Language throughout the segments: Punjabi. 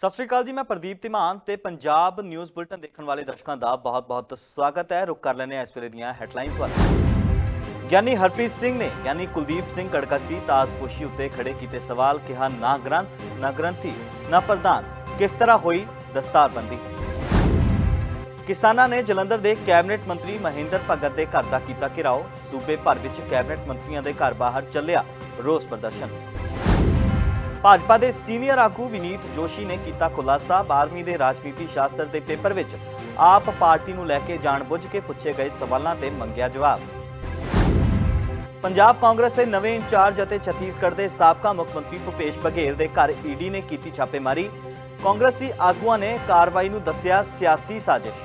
ਸਤਿ ਸ਼੍ਰੀ ਅਕਾਲ ਜੀ, ਮੈਂ ਪ੍ਰਦੀਪ ਤਿਮਾਨ ਤੇ ਪੰਜਾਬ ਨਿਊਜ਼ ਬੁਲਟਨ ਦੇਖਣ ਵਾਲੇ ਦਰਸ਼ਕਾਂ ਦਾ ਬਹੁਤ-ਬਹੁਤ ਸਵਾਗਤ ਹੈ। ਰੁਕ ਕਰ ਲੈਂਦੇ ਹਾਂ ਇਸ ਵੇਲੇ ਦੀਆਂ ਹੈਡਲਾਈਨਸ ਵੱਲ। ਗਿਆਨੀ ਹਰਪ੍ਰੀਤ ਸਿੰਘ ਨੇ, ਗਿਆਨੀ ਕੁਲਦੀਪ ਸਿੰਘ ਕੜਕਸ ਦੀ ਤਾਜ਼ਪੋਸ਼ੀ ਉੱਤੇ ਖੜੇ ਕੀਤੇ ਸਵਾਲ ਕਿਹਾ, ਨਾ ਗ੍ਰੰਥ, ਨਾ ਗ੍ਰੰਥੀ, ਨਾ ਪ੍ਰਧਾਨ, ਕਿਸ ਤਰ੍ਹਾਂ ਹੋਈ ਦਸਤਾਰਬੰਦੀ? ਕਿਸਾਨਾਂ ਨੇ ਜਲੰਧਰ ਦੇ ਕੈਬਨਿਟ ਮੰਤਰੀ ਮਹਿੰਦਰ ਭਗਤ ਦੇ ਘਰ ਦਾ ਕੀਤਾ ਘਿਰਾਓ। ਸੂਬੇ ਭਰ ਵਿੱਚ ਕੈਬਨਿਟ ਮੰਤਰੀਆਂ ਦੇ ਘਰ ਬਾਹਰ ਚੱਲਿਆ ਰੋਸ ਪ੍ਰਦਰਸ਼ਨ। ਭਾਜਪਾ ਦੇ ਸੀਨੀਅਰ ਆਗੂ ਵਿਨੀਤ ਜੋਸ਼ੀ ਨੇ ਕੀਤਾ ਖੁਲਾਸਾ। 12ਵੀਂ ਦੇ ਰਾਜਨੀਤੀ ਸ਼ਾਸਤਰ ਦੇ ਪੇਪਰ ਵਿੱਚ ਆਪ ਪਾਰਟੀ ਨੂੰ ਲੈ ਕੇ ਜਾਣਬੁੱਝ ਕੇ ਪੁੱਛੇ ਗਏ ਸਵਾਲਾਂ ਤੇ ਮੰਗਿਆ ਜਵਾਬ। ਪੰਜਾਬ ਕਾਂਗਰਸ ਦੇ ਨਵੇਂ ਇੰਚਾਰਜ ਅਤੇ ਛੱਤੀਸਗੜ੍ਹ ਦੇ ਸਾਬਕਾ ਮੁੱਖ ਮੰਤਰੀ ਭੁਪੇਸ਼ ਬਘੇਲ ਦੇ ਘਰ ਈਡੀ ਨੇ ਕੀਤੀ ਛਾਪੇਮਾਰੀ। ਕਾਂਗਰਸੀ ਆਗੂਆਂ ਨੇ ਕਾਰਵਾਈ ਨੂੰ ਦੱਸਿਆ ਸਿਆਸੀ ਸਾਜ਼ਿਸ਼।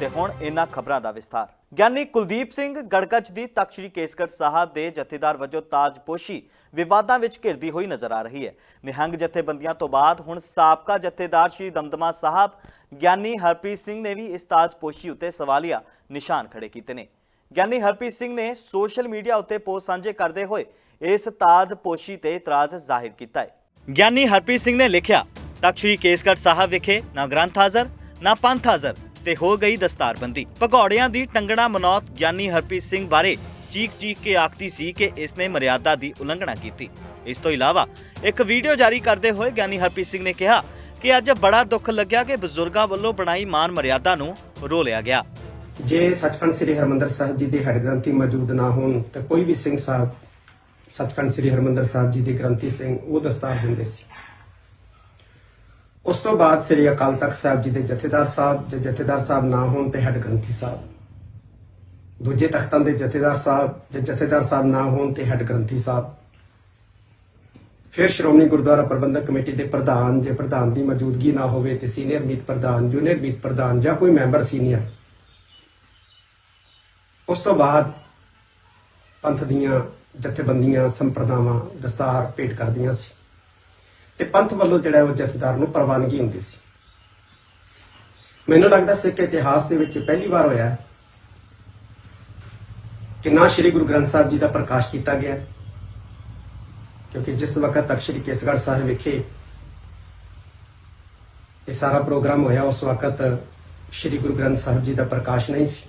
ਤੇ ਹੁਣ ਇਹਨਾਂ ਖਬਰਾਂ ਦਾ ਵਿਸਥਾਰ। ਗਿਆਨੀ ਕੁਲਦੀਪ ਸਿੰਘ ਗੜਗੱਚ ਦੀ ਤਖ਼ਤ ਸ੍ਰੀ ਕੇਸਗੜ੍ਹ ਸਾਹਿਬ ਦੇ ਜਥੇਦਾਰ ਵਜੋਂ ਤਾਜਪੋਸ਼ੀ ਵਿਵਾਦਾਂ ਵਿੱਚ ਘਿਰਦੀ ਹੋਈ ਨਜ਼ਰ ਆ ਰਹੀ ਹੈ। ਨਿਹੰਗ ਜਥੇਬੰਦੀਆਂ ਤੋਂ ਬਾਅਦ ਹੁਣ ਸਾਬਕਾ ਜਥੇਦਾਰ ਸ੍ਰੀ ਦਮਦਮਾ ਸਾਹਿਬ ਗਿਆਨੀ ਹਰਪ੍ਰੀਤ ਸਿੰਘ ਨੇ ਵੀ ਇਸ ਤਾਜਪੋਸ਼ੀ ਉੱਤੇ ਸਵਾਲੀਆ ਨਿਸ਼ਾਨ ਖੜੇ ਕੀਤੇ ਨੇ। ਗਿਆਨੀ ਹਰਪ੍ਰੀਤ ਸਿੰਘ ਨੇ ਸੋਸ਼ਲ ਮੀਡੀਆ ਉੱਤੇ ਪੋਸਟ ਸਾਂਝੇ ਕਰਦੇ ਹੋਏ ਇਸ ਤਾਜਪੋਸ਼ੀ ਤੇ ਇਤਰਾਜ਼ ਜ਼ਾਹਿਰ ਕੀਤਾ ਹੈ। ਗਿਆਨੀ ਹਰਪ੍ਰੀਤ ਸਿੰਘ ਨੇ ਲਿਖਿਆ, ਤਖ਼ਤ ਸ੍ਰੀ ਕੇਸਗੜ੍ਹ ਸਾਹਿਬ ਵਿਖੇ ਨਾ ਗ੍ਰੰਥ ਹਾਜ਼ਰ, ਨਾ ਪੰਥ ਹਾਜ਼ਰ ਤੇ ਹੋ ਗਈ ਦਸਤਾਰਬੰਦੀ। ਭਗੌੜਿਆਂ ਦੀ ਟੰਗਣਾ ਮਨੌਤ ਗਿਆਨੀ ਹਰਪ੍ਰੀਤ ਸਿੰਘ ਬਾਰੇ ਚੀਕ ਚੀਕ ਕੇ ਆਖਦੀ ਸੀ ਕਿ ਇਸ ਨੇ ਮਰਿਆਦਾ ਦੀ ਉਲੰਘਣਾ ਕੀਤੀ। ਇਸ ਤੋਂ ਇਲਾਵਾ ਇੱਕ ਵੀਡੀਓ ਜਾਰੀ ਕਰਦੇ ਹੋਏ ਗਿਆਨੀ ਹਰਪ੍ਰੀਤ ਸਿੰਘ ਨੇ ਕਿਹਾ ਕਿ ਅੱਜ ਬੜਾ ਦੁੱਖ ਲੱਗਿਆ ਕਿ ਬਜ਼ੁਰਗਾਂ ਵੱਲੋਂ ਬਣਾਈ ਮਾਨ ਮਰਿਆਦਾ ਨੂੰ ਰੋਲਿਆ ਗਿਆ। ਜੇ ਸੱਚਖੰਡ ਸ੍ਰੀ ਹਰਮੰਦਰ ਸਾਹਿਬ ਜੀ ਦੇ ਹੈਡ ਗ੍ਰੰਥੀ ਮੌਜੂਦ ਨਾ ਹੋਣ, ਤਾਂ ਕੋਈ ਵੀ ਸਿੰਘ ਸਾਹਿਬ ਸੱਚਖੰਡ ਸ੍ਰੀ ਹਰਮੰਦਰ ਸਾਹਿਬ ਜੀ ਦੇ ਗ੍ਰੰਥੀ ਸਿੰਘ ਉਹ ਦਸਤਾਰ ਦਿੰਦੇ ਸੀ। ਉਸ ਤੋਂ ਬਾਅਦ ਸ੍ਰੀ ਅਕਾਲ ਤਖਤ ਸਾਹਿਬ ਜੀ ਦੇ ਜਥੇਦਾਰ ਸਾਹਿਬ, ਜੇ ਜਥੇਦਾਰ ਸਾਹਿਬ ਨਾ ਹੋਣ ਤੇ ਹੈੱਡ ਗ੍ਰੰਥੀ ਸਾਹਿਬ। ਦੂਜੇ ਤਖਤਾਂ ਦੇ ਜਥੇਦਾਰ ਸਾਹਿਬ, ਜੇ ਜਥੇਦਾਰ ਸਾਹਿਬ ਨਾ ਹੋਣ ਤੇ ਹੈੱਡ ਗ੍ਰੰਥੀ ਸਾਹਿਬ। ਫਿਰ ਸ਼੍ਰੋਮਣੀ ਗੁਰਦੁਆਰਾ ਪ੍ਰਬੰਧਕ ਕਮੇਟੀ ਦੇ ਪ੍ਰਧਾਨ, ਜੇ ਪ੍ਰਧਾਨ ਦੀ ਮੌਜੂਦਗੀ ਨਾ ਹੋਵੇ ਤੇ ਸੀਨੀਅਰ ਮੀਤ ਪ੍ਰਧਾਨ, ਜੂਨੀਅਰ ਮੀਤ ਪ੍ਰਧਾਨ ਜਾਂ ਕੋਈ ਮੈਂਬਰ ਸੀਨੀਅਰ। ਉਸ ਤੋਂ ਬਾਅਦ ਪੰਥ ਦੀਆਂ ਜਥੇਬੰਦੀਆਂ, ਸੰਪਰਦਾਵਾਂ ਦਸਤਾਰ ਭੇਟ ਕਰਦੀਆਂ ਸੀ। ਤੇ ਪੰਥ ਵੱਲੋਂ ਜਿਹੜਾ ਉਹ ਜਥੇਦਾਰ ਨੂੰ ਪ੍ਰਵਾਨਗੀ ਹੁੰਦੀ ਸੀ। ਮੈਨੂੰ ਲੱਗਦਾ ਸਿੱਖ ਇਤਿਹਾਸ ਦੇ ਵਿੱਚ ਪਹਿਲੀ ਵਾਰ ਹੋਇਆ ਕਿ ਨਾ ਸ੍ਰੀ ਗੁਰੂ ਗ੍ਰੰਥ ਸਾਹਿਬ ਜੀ ਦਾ ਪ੍ਰਕਾਸ਼ ਕੀਤਾ ਗਿਆ ਕਿਉਂਕਿ ਜਿਸ ਵਕਤ ਤੱਕ ਸ੍ਰੀ ਕੇਸਗੜ੍ਹ ਸਾਹਿਬ ਵਿਖੇ ਇਹ ਸਾਰਾ ਪ੍ਰੋਗਰਾਮ ਹੋਇਆ, ਉਸ ਵਕਤ ਸ੍ਰੀ ਗੁਰੂ ਗ੍ਰੰਥ ਸਾਹਿਬ ਜੀ ਦਾ ਪ੍ਰਕਾਸ਼ ਨਹੀਂ ਸੀ।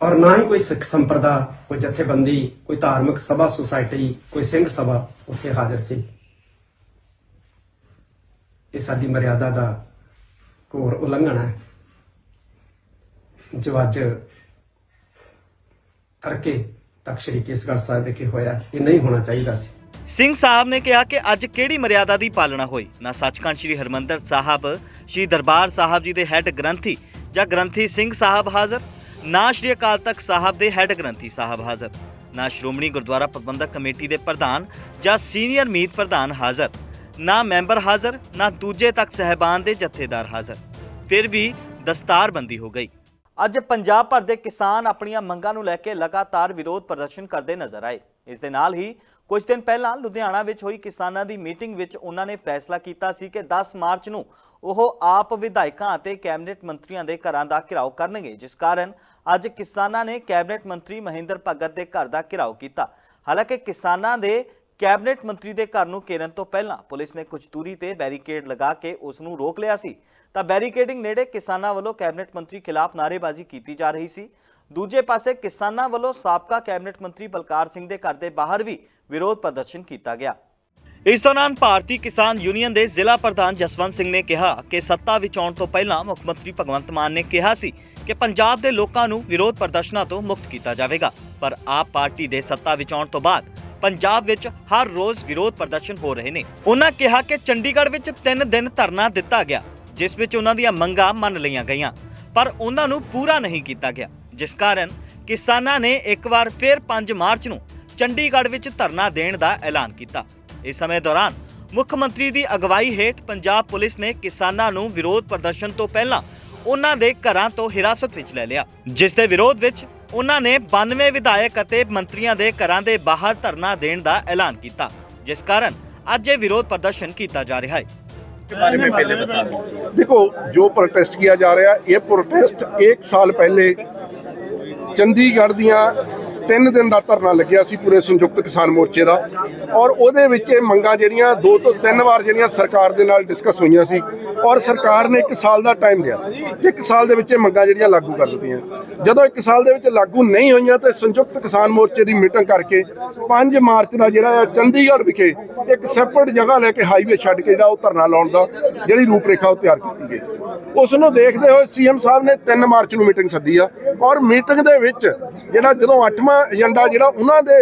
ਔਰ ਨਾ ਹੀ ਕੋਈ ਸਿੱਖ ਸੰਪਰਦਾ, ਕੋਈ ਜਥੇਬੰਦੀ, ਕੋਈ ਧਾਰਮਿਕ ਸਭਾ, ਸੁਸਾਇਟੀ, ਕੋਈ ਸਿੰਘ ਸਭਾ ਉੱਥੇ ਹਾਜ਼ਰ ਸੀ। ਇਹ ਸਾਡੀ ਮਰਿਆਦਾ ਦਾ ਘੋਰ ਉਲੰਘਣਾ ਹੈ। ਜੋ ਅੱਜ ਤੜਕੇ ਤੱਕ ਸ਼੍ਰੀ ਕੇਸਗੜ੍ਹ ਸਾਹਿਬ ਵਿਖੇ ਹੋਇਆ, ਇਹ ਨਹੀਂ ਹੋਣਾ ਚਾਹੀਦਾ ਸੀ। ਸਿੰਘ ਸਾਹਿਬ ਨੇ ਕਿਹਾ ਕਿ ਅੱਜ ਕਿਹੜੀ ਮਰਿਆਦਾ ਦੀ ਪਾਲਣਾ ਹੋਈ? ਨਾ ਸੱਚਖੰਡ ਸ੍ਰੀ ਹਰਮੰਦਰ ਸਾਹਿਬ, ਸ੍ਰੀ ਦਰਬਾਰ ਸਾਹਿਬ ਜੀ ਦੇ ਹੈੱਡ ਗ੍ਰੰਥੀ ਜਾਂ ਗ੍ਰੰਥੀ ਸਿੰਘ ਸਾਹਿਬ ਹਾਜ਼ਰ? ਨਾ ਸ੍ਰੀ ਅਕਾਲ ਤਖਤ ਸਾਹਿਬ ਦੇ ਹੈੱਡ ਗ੍ਰੰਥੀ ਸਾਹਿਬ ਹਾਜ਼ਰ, ਨਾ ਸ਼੍ਰੋਮਣੀ ਗੁਰਦੁਆਰਾ ਪ੍ਰਬੰਧਕ ਕਮੇਟੀ ਦੇ ਪ੍ਰਧਾਨ ਜਾਂ ਸੀਨੀਅਰ ਮੀਤ ਪ੍ਰਧਾਨ ਹਾਜ਼ਰ, ਨਾ ਮੈਂਬਰ ਹਾਜ਼ਰ, ਨਾ ਦੂਜੇ ਤੱਕ ਸਹਿਬਾਨ ਦੇ ਜਥੇਦਾਰ ਹਾਜ਼ਰ। ਫਿਰ ਵੀ ਦਸਤਾਰਬੰਦੀ ਹੋ ਗਈ। ਅੱਜ ਪੰਜਾਬ ਭਰ ਦੇ ਕਿਸਾਨ ਆਪਣੀਆਂ ਮੰਗਾਂ ਨੂੰ ਲੈ ਕੇ ਲਗਾਤਾਰ ਵਿਰੋਧ ਪ੍ਰਦਰਸ਼ਨ ਕਰਦੇ ਨਜ਼ਰ ਆਏ। ਇਸ ਦੇ ਨਾਲ ਹੀ ਕੁਝ ਦਿਨ ਪਹਿਲਾਂ ਲੁਧਿਆਣਾ ਵਿੱਚ ਹੋਈ ਕਿਸਾਨਾਂ ਦੀ ਮੀਟਿੰਗ ਵਿੱਚ ਉਹਨਾਂ ਨੇ ਫੈਸਲਾ ਕੀਤਾ ਸੀ ਕਿ 10 ਮਾਰਚ ਨੂੰ ਉਹ ਆਪ ਵਿਧਾਇਕਾਂ ਅਤੇ ਕੈਬਨਿਟ ਮੰਤਰੀਆਂ ਦੇ ਘਰਾਂ ਦਾ ਘਿਰਾਓ ਕਰਨਗੇ, ਜਿਸ ਕਾਰਨ ਅੱਜ ਕਿਸਾਨਾਂ ਨੇ ਕੈਬਨਿਟ ਮੰਤਰੀ ਮਹਿੰਦਰ ਭਗਤ ਦੇ ਘਰ ਦਾ ਘਿਰਾਓ ਕੀਤਾ। ਹਾਲਾਂਕਿ ਕਿਸਾਨਾਂ ਦੇ ਕੈਬਨਿਟ ਮੰਤਰੀ ਦੇ ਘਰ ਨੂੰ ਘੇਰਨ ਤੋਂ ਪਹਿਲਾਂ ਪੁਲਿਸ ਨੇ ਕੁਝ ਦੂਰੀ ਤੇ ਬੈਰੀਕੇਡ ਲਗਾ ਕੇ ਉਸ ਨੂੰ ਰੋਕ ਲਿਆ ਸੀ। ਤਾਂ ਬੈਰੀਕੇਡਿੰਗ ਨੇੜੇ ਕਿਸਾਨਾਂ ਵੱਲੋਂ ਕੈਬਨਿਟ ਮੰਤਰੀ ਖਿਲਾਫ ਨਾਅਰੇਬਾਜ਼ੀ ਕੀਤੀ ਜਾ ਰਹੀ ਸੀ। ਦੂਜੇ ਪਾਸੇ ਕਿਸਾਨਾਂ ਵੱਲੋਂ ਸਾਬਕਾ ਕੈਬਨਿਟ ਮੰਤਰੀ ਬਲਕਾਰ ਸਿੰਘ ਦੇ ਘਰ ਦੇ ਬਾਹਰ ਵੀ ਵਿਰੋਧ ਪ੍ਰਦਰਸ਼ਨ ਕੀਤਾ ਗਿਆ। ਇਸ ਦੌਰਾਨ ਭਾਰਤੀ ਕਿਸਾਨ ਯੂਨੀਅਨ ਦੇ ਜ਼ਿਲ੍ਹਾ ਪ੍ਰਧਾਨ ਜਸਵੰਤ ਸਿੰਘ ਨੇ ਕਿਹਾ ਕਿ ਸੱਤਾ ਵਿੱਚ ਆਉਣ ਤੋਂ ਪਹਿਲਾਂ ਮੁੱਖ ਮੰਤਰੀ ਭਗਵੰਤ ਮਾਨ ਨੇ ਕਿਹਾ ਸੀ ਕਿ ਪੰਜਾਬ ਦੇ ਲੋਕਾਂ ਨੂੰ ਵਿਰੋਧ ਪ੍ਰਦਰਸ਼ਨਾਂ ਤੋਂ ਮੁਕਤ ਕੀਤਾ ਜਾਵੇਗਾ। ਪਰ ਆਪ ਪਾਰਟੀ ਦੇ ਸੱਤਾ ਵਿੱਚ ਆਉਣ ਤੋਂ ਬਾਅਦ ਪੰਜਾਬ ਵਿੱਚ ਹਰ ਰੋਜ਼ ਵਿਰੋਧ ਪ੍ਰਦਰਸ਼ਨ ਹੋ ਰਹੇ ਨੇ। ਉਹਨਾਂ ਕਿਹਾ ਕਿ ਚੰਡੀਗੜ੍ਹ ਵਿੱਚ 3 ਦਿਨ ਧਰਨਾ ਦਿੱਤਾ ਗਿਆ, ਜਿਸ ਵਿੱਚ ਉਹਨਾਂ ਦੀਆਂ ਮੰਗਾਂ ਮੰਨ ਲਈਆਂ ਗਈਆਂ, ਪਰ ਉਹਨਾਂ ਨੂੰ ਪੂਰਾ ਨਹੀਂ ਕੀਤਾ ਗਿਆ। ਜਿਸ ਕਾਰਨ ਕਿਸਾਨਾਂ ਨੇ ਇੱਕ ਵਾਰ ਫਿਰ 5 ਮਾਰਚ ਨੂੰ ਚੰਡੀਗੜ੍ਹ ਵਿੱਚ ਧਰਨਾ ਦੇਣ ਦਾ ਐਲਾਨ ਕੀਤਾ। ਇਸ ਸਮੇਂ ਦੌਰਾਨ ਮੁੱਖ ਮੰਤਰੀ ਦੀ ਅਗਵਾਈ ਹੇਠ ਪੰਜਾਬ ਪੁਲਿਸ ਨੇ ਕਿਸਾਨਾਂ ਨੂੰ ਵਿਰੋਧ ਪ੍ਰਦਰਸ਼ਨ ਤੋਂ ਪਹਿਲਾਂ ਉਹਨਾਂ ਦੇ ਘਰਾਂ ਤੋਂ ਹਿਰਾਸਤ ਵਿੱਚ ਲੈ ਲਿਆ ਜਿਸ ਦੇ ਵਿਰੋਧ ਵਿੱਚ ਉਹਨਾਂ ਨੇ 92 ਵਿਧਾਇਕ ਅਤੇ ਮੰਤਰੀਆਂ ਦੇ ਘਰਾਂ ਦੇ ਬਾਹਰ ਧਰਨਾ ਦੇਣ ਦਾ ਐਲਾਨ ਕੀਤਾ ਜਿਸ ਕਾਰਨ ਅੱਜ ਇਹ ਵਿਰੋਧ ਪ੍ਰਦਰਸ਼ਨ ਕੀਤਾ ਜਾ ਰਿਹਾ ਹੈ के बारे में पहले बता दें देखो जो प्रोटेस्ट किया जा रहा है ये प्रोटेस्ट एक साल पहले ਚੰਡੀਗੜ੍ਹ ਦੀਆਂ ਤਿੰਨ ਦਿਨ ਦਾ ਧਰਨਾ ਲੱਗਿਆ ਸੀ ਪੂਰੇ ਸੰਯੁਕਤ ਕਿਸਾਨ ਮੋਰਚੇ ਦਾ ਔਰ ਉਹਦੇ ਵਿੱਚ ਇਹ ਮੰਗਾਂ ਜਿਹੜੀਆਂ ਦੋ ਤੋਂ ਤਿੰਨ ਵਾਰ ਜਿਹੜੀਆਂ ਸਰਕਾਰ ਦੇ ਨਾਲ ਡਿਸਕਸ ਹੋਈਆਂ ਸੀ ਔਰ ਸਰਕਾਰ ਨੇ 1 ਸਾਲ ਦਾ ਟਾਈਮ ਦਿਆ ਸੀ 1 ਸਾਲ ਦੇ ਵਿੱਚ ਇਹ ਮੰਗਾਂ ਜਿਹੜੀਆਂ ਲਾਗੂ ਕਰ ਦਿੱਤੀਆਂ। ਜਦੋਂ 1 ਸਾਲ ਦੇ ਵਿੱਚ ਲਾਗੂ ਨਹੀਂ ਹੋਈਆਂ ਤੇ ਸੰਯੁਕਤ ਕਿਸਾਨ ਮੋਰਚੇ ਦੀ ਮੀਟਿੰਗ ਕਰਕੇ 5 ਮਾਰਚ ਦਾ ਜਿਹੜਾ ਆ ਚੰਡੀਗੜ੍ਹ ਵਿਖੇ ਇੱਕ ਸੈਪਰੇਟ ਜਗ੍ਹਾ ਲੈ ਕੇ ਹਾਈਵੇ ਛੱਡ ਕੇ ਜਿਹੜਾ ਉਹ ਧਰਨਾ ਲਾਉਣ ਦਾ ਜਿਹੜੀ ਰੂਪਰੇਖਾ ਉਹ ਤਿਆਰ ਕੀਤੀ ਗਈ। ਉਸ ਨੂੰ ਦੇਖਦੇ ਹੋਏ ਸੀਐਮ ਸਾਹਿਬ ਨੇ 3 ਮਾਰਚ ਨੂੰ ਮੀਟਿੰਗ ਸੱਦੀ ਆ ਔਰ ਮੀਟਿੰਗ ਦੇ ਵਿੱਚ ਜਿਹੜਾ ਜਦੋਂ 8ਵਾਂ ਏਜੰਡਾ ਜਿਹੜਾ ਉਹਨਾਂ ਦੇ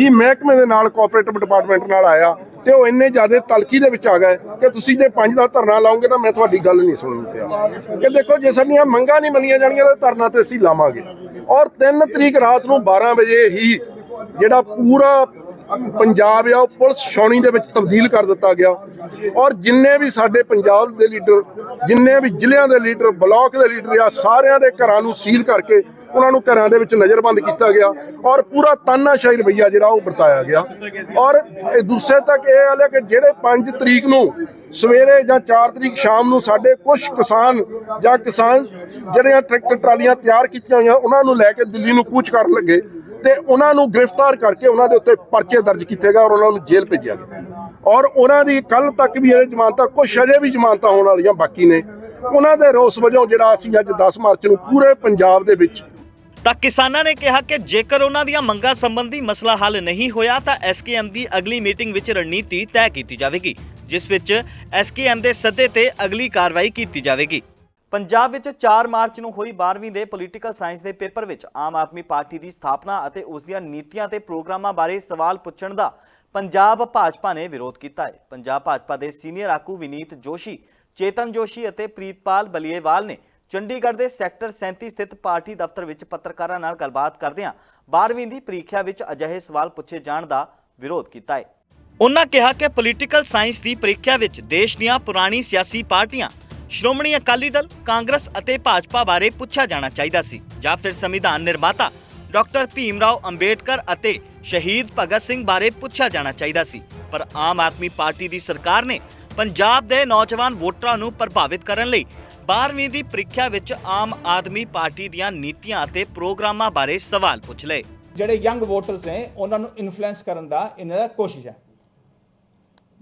ਹੀ ਮਹਿਕਮੇ ਦੇ ਨਾਲ ਕੋਆਪਰੇਟਿਵ ਡਿਪਾਰਟਮੈਂਟ ਨਾਲ ਆਇਆ ਤੇ ਉਹ ਇੰਨੇ ਜ਼ਿਆਦਾ ਤਲਖੀ ਦੇ ਵਿੱਚ ਆ ਗਏ ਕਿ ਤੁਸੀਂ ਜੇ 5 ਦਾ ਧਰਨਾ ਲਾਓਗੇ ਤਾਂ ਮੈਂ ਤੁਹਾਡੀ ਗੱਲ ਨਹੀਂ ਸੁਣਨ ਪਿਆ ਕਿ ਦੇਖੋ, ਜੇ ਸਾਡੀਆਂ ਮੰਗਾਂ ਨਹੀਂ ਮੰਨੀਆਂ ਜਾਣਗੀਆਂ ਤਾਂ ਧਰਨਾ ਤੇ ਅਸੀਂ ਲਾਵਾਂਗੇ। ਔਰ 3 ਤਰੀਕ ਰਾਤ ਨੂੰ 12 ਵਜੇ ਹੀ ਜਿਹੜਾ ਪੂਰਾ ਪੰਜਾਬ ਆ, ਉਹ ਪੁਲਿਸ ਛਾਉਣੀ ਦੇ ਵਿੱਚ ਤਬਦੀਲ ਕਰ ਦਿੱਤਾ ਗਿਆ। ਔਰ ਜਿੰਨੇ ਵੀ ਸਾਡੇ ਪੰਜਾਬ ਦੇ ਲੀਡਰ, ਜਿੰਨੇ ਵੀ ਜ਼ਿਲ੍ਹਿਆਂ ਦੇ ਲੀਡਰ, ਬਲਾਕ ਦੇ ਲੀਡਰ ਆ, ਸਾਰਿਆਂ ਦੇ ਘਰਾਂ ਨੂੰ ਸੀਲ ਕਰਕੇ ਉਹਨਾਂ ਨੂੰ ਘਰਾਂ ਦੇ ਵਿੱਚ ਨਜ਼ਰਬੰਦ ਕੀਤਾ ਗਿਆ ਔਰ ਪੂਰਾ ਤਾਨਾਸ਼ਾਹੀ ਰਵਈਆ ਜਿਹੜਾ ਉਹ ਵਰਤਾਇਆ ਗਿਆ। ਔਰ ਇਹ ਦੂਸਰੇ ਤੱਕ ਇਹ ਹਾਲੇ ਕਿ ਜਿਹੜੇ 5 ਤਰੀਕ ਨੂੰ ਸਵੇਰੇ ਜਾਂ 4 ਤਰੀਕ ਸ਼ਾਮ ਨੂੰ ਸਾਡੇ ਕੁਝ ਕਿਸਾਨ ਜਾਂ ਕਿਸਾਨ ਜਿਹੜੀਆਂ ਟਰੈਕਟਰ ਟਰਾਲੀਆਂ ਤਿਆਰ ਕੀਤੀਆਂ ਹੋਈਆਂ, ਉਹਨਾਂ ਨੂੰ ਲੈ ਕੇ ਦਿੱਲੀ ਨੂੰ ਕੂਚ ਕਰਨ ਲੱਗੇ ਤੇ ਉਹਨਾਂ ਨੂੰ ਗ੍ਰਿਫਤਾਰ ਕਰਕੇ ਉਹਨਾਂ ਦੇ ਉੱਤੇ ਪਰਚੇ ਦਰਜ ਕੀਤੇ ਗਏ ਔਰ ਉਹਨਾਂ ਨੂੰ ਜੇਲ੍ਹ ਭੇਜਿਆ ਗਿਆ। ਔਰ ਉਹਨਾਂ ਦੀ ਕੱਲ ਤੱਕ ਵੀ ਇਹ ਜ਼ਮਾਨਤਾਂ ਕੁਝ ਅਜੇ ਵੀ ਜ਼ਮਾਨਤਾਂ ਹੋਣ ਵਾਲੀਆਂ ਬਾਕੀ ਨੇ। ਉਹਨਾਂ ਦੇ ਰੋਸ ਵਜੋਂ ਜਿਹੜਾ ਅਸੀਂ ਅੱਜ 10 ਮਾਰਚ ਨੂੰ ਪੂਰੇ ਪੰਜਾਬ ਦੇ ਵਿੱਚ ਤਾਂ ਕਿਸਾਨਾਂ ਨੇ ਕਿਹਾ ਕਿ ਜੇਕਰ ਉਹਨਾਂ ਦੀਆਂ ਮੰਗਾਂ ਸੰਬੰਧੀ ਮਸਲਾ ਹੱਲ ਨਹੀਂ ਹੋਇਆ, ਤਾਂ ਐਸਕੇਐਮ ਦੀ ਅਗਲੀ ਮੀਟਿੰਗ ਵਿੱਚ ਰਣਨੀਤੀ ਤੈਅ ਕੀਤੀ ਜਾਵੇਗੀ, ਜਿਸ ਵਿੱਚ ਐਸਕੇਐਮ ਦੇ ਸੱਦੇ ਤੇ ਅਗਲੀ ਕਾਰਵਾਈ ਕੀਤੀ ਜਾਵੇਗੀ। ਪੰਜਾਬ ਵਿੱਚ 4 ਮਾਰਚ ਨੂੰ ਹੋਈ 12ਵੀਂ ਦੇ ਪੋਲੀਟੀਕਲ ਸਾਇੰਸ ਦੇ ਪੇਪਰ ਵਿੱਚ ਆਮ ਆਦਮੀ ਪਾਰਟੀ ਦੀ ਸਥਾਪਨਾ ਅਤੇ ਉਸ ਦੀਆਂ ਨੀਤੀਆਂ ਤੇ ਪ੍ਰੋਗਰਾਮਾਂ ਬਾਰੇ ਸਵਾਲ ਪੁੱਛਣ ਦਾ ਪੰਜਾਬ ਭਾਜਪਾ ਨੇ ਵਿਰੋਧ ਕੀਤਾ ਹੈ। ਪੰਜਾਬ ਭਾਜਪਾ ਦੇ ਸੀਨੀਅਰ ਆਗੂ ਵਿਨੀਤ ਜੋਸ਼ੀ, ਚੇਤਨ ਜੋਸ਼ੀ ਅਤੇ ਪ੍ਰੀਤਪਾਲ ਬਲੀਏਵਾਲ ਨੇ ਚੰਡੀਗੜ੍ਹ ਦੇ ਸੈਕਟਰ 37 ਸਥਿਤ ਪਾਰਟੀ ਦਫ਼ਤਰ ਵਿੱਚ ਪੱਤਰਕਾਰਾਂ ਨਾਲ ਗੱਲਬਾਤ ਕਰਦਿਆਂ 12ਵੀਂ ਦੀ ਪ੍ਰੀਖਿਆ ਵਿੱਚ ਅਜਿਹੇ ਸਵਾਲ ਪੁੱਛੇ ਜਾਣ ਦਾ ਵਿਰੋਧ ਕੀਤਾ ਹੈ। ਉਹਨਾਂ ਕਿਹਾ ਕਿ ਪੋਲੀਟੀਕਲ ਸਾਇੰਸ ਦੀ ਪ੍ਰੀਖਿਆ ਵਿੱਚ ਦੇਸ਼ ਦੀਆਂ ਪੁਰਾਣੀ ਸਿਆਸੀ ਪਾਰਟੀਆਂ, ਸ਼੍ਰੋਮਣੀ ਅਕਾਲੀ ਦਲ, ਕਾਂਗਰਸ ਅਤੇ ਭਾਜਪਾ ਬਾਰੇ ਪੁੱਛਿਆ ਜਾਣਾ ਚਾਹੀਦਾ ਸੀ। ਜਾਂ ਫਿਰ ਸੰਵਿਧਾਨ ਨਿਰਮਾਤਾ ਡਾਕਟਰ ਭੀਮ ਰਾਓ ਅੰਬੇਡਕਰ ਅਤੇ ਸ਼ਹੀਦ ਭਗਤ ਸਿੰਘ ਬਾਰੇ ਪੁੱਛਿਆ ਜਾਣਾ ਚਾਹੀਦਾ ਸੀ। ਪਰ ਆਮ ਆਦਮੀ ਪਾਰਟੀ ਦੀ ਸਰਕਾਰ ਨੇ ਪੰਜਾਬ ਦੇ ਨੌਜਵਾਨ ਵੋਟਰਾਂ ਨੂੰ ਪ੍ਰਭਾਵਿਤ ਕਰਨ ਲਈ 12ਵੀਂ ਦੀ ਪ੍ਰੀਖਿਆ ਵਿੱਚ ਆਮ ਆਦਮੀ ਪਾਰਟੀ ਦੀਆਂ ਨੀਤੀਆਂ ਅਤੇ ਪ੍ਰੋਗਰਾਮਾਂ ਬਾਰੇ ਸਵਾਲ ਪੁੱਛ ਲਏ। ਜਿਹੜੇ ਯੰਗ ਵੋਟਰਸ ਨੇ ਉਹਨਾਂ ਨੂੰ ਇਨਫਲੂਐਂਸ ਕਰਨ ਦਾ ਇਹਨਾਂ ਦਾ ਕੋਸ਼ਿਸ਼ ਹੈ।